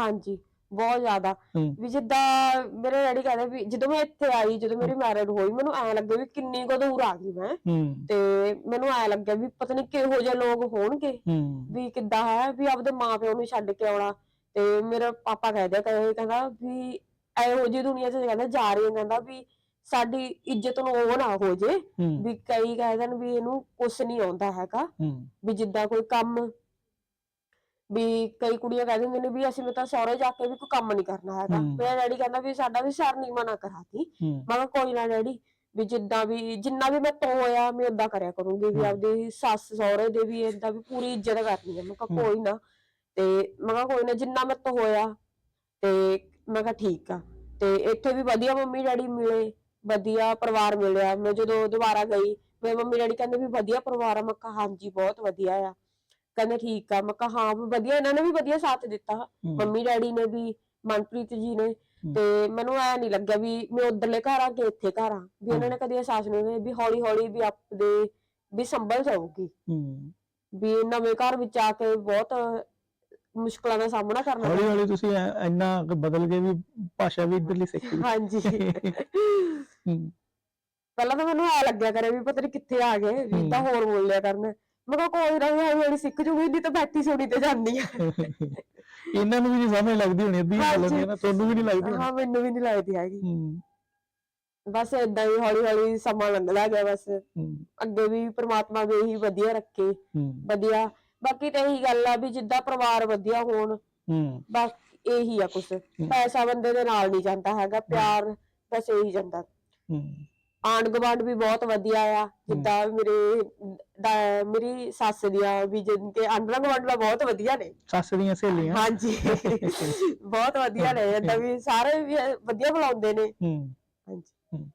ਹਾਂਜੀ ਬਹੁਤ ਜ਼ਿਆਦਾ। ਹੂੰ। ਵੀ ਜਿੱਦਾਂ ਮੇਰੇ ਡੈਡੀ ਕਹਿੰਦੇ ਵੀ ਜਦੋਂ ਮੈਂ ਇੱਥੇ ਆਈ ਜਦੋਂ ਮੇਰੀ ਮੈਰਿਡ ਹੋਈ ਮੈਨੂੰ ਐ ਲੱਗਿਆ ਵੀ ਕਿੰਨੀ ਕੁ ਦੂਰ ਆ ਗਈ ਮੈਂ। ਹੂੰ। ਤੇ ਮੈਨੂੰ ਐ ਲੱਗਿਆ ਵੀ ਪਤਾ ਨਹੀਂ ਕਿਹੋ ਜਿਹੇ ਲੋਕ ਹੋਣਗੇ। ਹੂੰ। ਵੀ ਕਿੱਦਾਂ ਹੈ ਵੀ ਆਪਦੇ ਮਾਪਿਓ ਨੂੰ ਛੱਡ ਕੇ ਆਉਣਾ। ਤੇ ਮੇਰਾ ਪਾਪਾ ਕਹਿੰਦਾ ਕਹੇ ਕਹਿੰਦਾ ਵੀ ਇਹੋ ਜਿਹੀ ਦੁਨੀਆ 'ਚ ਕਹਿੰਦਾ ਜਾ ਰਹੀ ਹੈ ਕਹਿੰਦਾ ਵੀ ਸਾਡੀ ਇੱਜ਼ਤ ਨੂੰ ਉਹ ਨਾ ਹੋ ਜੇ। ਹੂੰ। ਵੀ ਕਈ ਕਹਿ ਦੇਣ ਵੀ ਇਹਨੂੰ ਕੁਛ ਨਹੀਂ ਆਉਂਦਾ ਹੈਗਾ। ਹੂੰ। ਵੀ ਜਿੱਦਾਂ ਕੋਈ ਕੰਮ ਵੀ ਕਈ ਕੁੜੀਆਂ ਕਹਿ ਦਿੰਦੀਆਂ ਨੇ ਵੀ ਅਸੀਂ ਮੈਂ ਤਾਂ ਸਹੁਰੇ ਜਾ ਕੇ ਵੀ ਕੋਈ ਕੰਮ ਨਹੀਂ ਕਰਨਾ ਹੈਗਾ। ਹਮ। ਮੇਰਾ ਡੈਡੀ ਕਹਿੰਦਾ ਵੀ ਸਾਡਾ ਵੀ ਸਰ ਨਹੀਂ ਮਨਾ ਕਰਾਤੀ। ਹੂੰ। ਮੈਂ ਕਿਹਾ ਕੋਈ ਨਾ ਡੈਡੀ ਵੀ ਜਿੱਦਾਂ ਵੀ ਜਿੰਨਾ ਵੀ ਮੈਂ ਤੋਂ ਹੋਇਆ ਮੈਂ ਓਦਾਂ ਕਰਿਆ ਕਰੂੰਗੀ ਵੀ। ਆਪਦੀ ਸੱਸ ਸਹੁਰੇ ਦੇ ਵੀ ਏਦਾਂ ਵੀ ਪੂਰੀ ਇੱਜ਼ਤ ਕਰਨੀ ਹੈ ਮੈਂ ਕਿਹਾ। ਕੋਈ ਨਾ। ਤੇ ਮੈਂ ਕਿਹਾ ਕੋਈ ਨਾ ਜਿੰਨਾ ਮੈਂ ਤੋਂ ਹੋਇਆ ਤੇ ਮੈਂ ਕਿਹਾ ਠੀਕ ਆ। ਤੇ ਇੱਥੇ ਵੀ ਵਧੀਆ ਮੰਮੀ ਡੈਡੀ ਮਿਲੇ ਵਧੀਆ ਪਰਿਵਾਰ ਮਿਲਿਆ। ਮੈਂ ਜਦੋਂ ਦੁਬਾਰਾ ਗਈ ਮੇਰੇ ਮੰਮੀ ਡੈਡੀ ਕਹਿੰਦੇ ਵੀ ਵਧੀਆ ਪਰਿਵਾਰ ਆ। ਮੈਂ ਕਿਹਾ ਹਾਂਜੀ ਬਹੁਤ ਵਧੀਆ ਆ। ਕਹਿੰਦੇ ਠੀਕ ਆ। ਮੈਂ ਕਿਹਾ ਹਾਂ ਵਧੀਆ ਇਹਨਾਂ ਨੇ ਵੀ ਵਧੀਆ ਸਾਥ ਦਿੱਤਾ। ਮੰਮੀ ਡੈਡੀ ਨੇ ਵੀ ਮਨਪ੍ਰੀਤ ਜੀ ਨੇ। ਤੇ ਮੈਨੂੰ ਐ ਨਹੀਂ ਲੱਗਿਆ ਵੀ ਮੈਂ ਉਧਰਲੇ ਘਰ ਆ ਕੇ ਇੱਥੇ ਘਰ ਆ। ਵੀ ਇਹਨਾਂ ਨੇ ਕਦੀ ਅਹਿਸਾਸ ਨਹੀਂ ਹੋਇਆ ਵੀ ਹੌਲੀ ਹੌਲੀ ਵੀ ਆਪਦੇ ਵੀ ਸੰਭਲ ਜਾਊਗੀ। ਵੀ ਨਵੇਂ ਘਰ ਵਿੱਚ ਆ ਕੇ ਬਹੁਤ ਮੁਸ਼ਕਲਾਂ ਦਾ ਸਾਹਮਣਾ ਕਰਨਾ ਹੌਲੀ। ਹੌਲੀ ਤੁਸੀਂ ਇੰਨਾ ਬਦਲ ਗਏ ਵੀ ਭਾਸ਼ਾ ਵੀ ਇਧਰਲੀ ਸਿੱਖ ਹਾਂਜੀ। ਪਹਿਲਾਂ ਤਾਂ ਮੈਨੂੰ ਐ ਲੱਗਿਆ ਕਰੇ ਵੀ ਪਤਾ ਨਹੀਂ ਕਿੱਥੇ ਆ ਗਏ ਵੀ ਤਾਂ ਹੋਰ ਬੋਲ ਲਿਆ ਕਰਨ। ਮੈਂ ਕਿਹਾ ਕੋਈ ਨਾ ਹੌਲੀ ਹੌਲੀ ਸਿੱਖ ਜੂਗੀ ਨਹੀਂ ਤਾਂ ਬੈਠੀ ਸੁਣੀ ਤੇ ਜਾਂਦੀ ਆ। ਇਹਨਾਂ ਨੂੰ ਵੀ ਨਹੀਂ ਸਮਝ ਲੱਗਦੀ ਹੋਣੀ ਅੱਧੀ ਗੱਲ। ਹੁੰਦੀ ਹੈ ਨਾ ਤੁਹਾਨੂੰ ਵੀ ਨਹੀਂ ਲੱਗਦੀ ਹਾਂ ਮੈਨੂੰ ਵੀ ਨਹੀਂ ਲੱਗਦੀ ਹੈਗੀ। ਬਸ ਏਦਾਂ ਹੀ ਹੌਲੀ ਹੌਲੀ ਸਮਾਂ ਲੰਘਦਾ ਗਿਆ ਬਸ। ਅੱਗੇ ਵੀ ਪ੍ਰਮਾਤਮਾ ਵੀ ਇਹੀ ਵਧੀਆ ਰੱਖੇ। ਵਧੀਆ। ਬਾਕੀ ਤਾਂ ਇਹੀ ਗੱਲ ਆ ਵੀ ਜਿੱਦਾਂ ਪਰਿਵਾਰ ਵਧੀਆ ਹੋਣ ਹੂੰ, ਬਸ ਇਹੀ ਆ ਕੁਛ। ਪੈਸਾ ਬੰਦੇ ਦੇ ਨਾਲ ਨਹੀਂ ਜਾਂਦਾ ਹੈਗਾ ਪਿਆਰ ਬਸ ਇਹੀ ਜਾਂਦਾ। ਆਂਢ ਗੁਆਂਢ ਵੀ ਬਹੁਤ ਵਧੀਆ ਆ। ਜਿੱਦਾਂ ਮੇਰੇ ਦਾ- ਮੇਰੀ ਸੱਸ ਦੀਆਂ ਵੀ ਜਿੰਨ ਕੇ ਆਂਢ ਗੁਆਂਢ ਦਾ ਬਹੁਤ ਵਧੀਆ ਨੇ। ਸੱਸ ਦੀਆਂ ਸਹੇਲੀਆਂ। ਹਾਂਜੀ। ਬਹੁਤ ਵਧੀਆ ਨੇ। ਏਦਾਂ ਵੀ ਸਾਰੇ ਵੀ ਵਧੀਆ ਬੁਲਾਉਂਦੇ ਨੇ। ਹੂੰ। ਹਾਂਜੀ।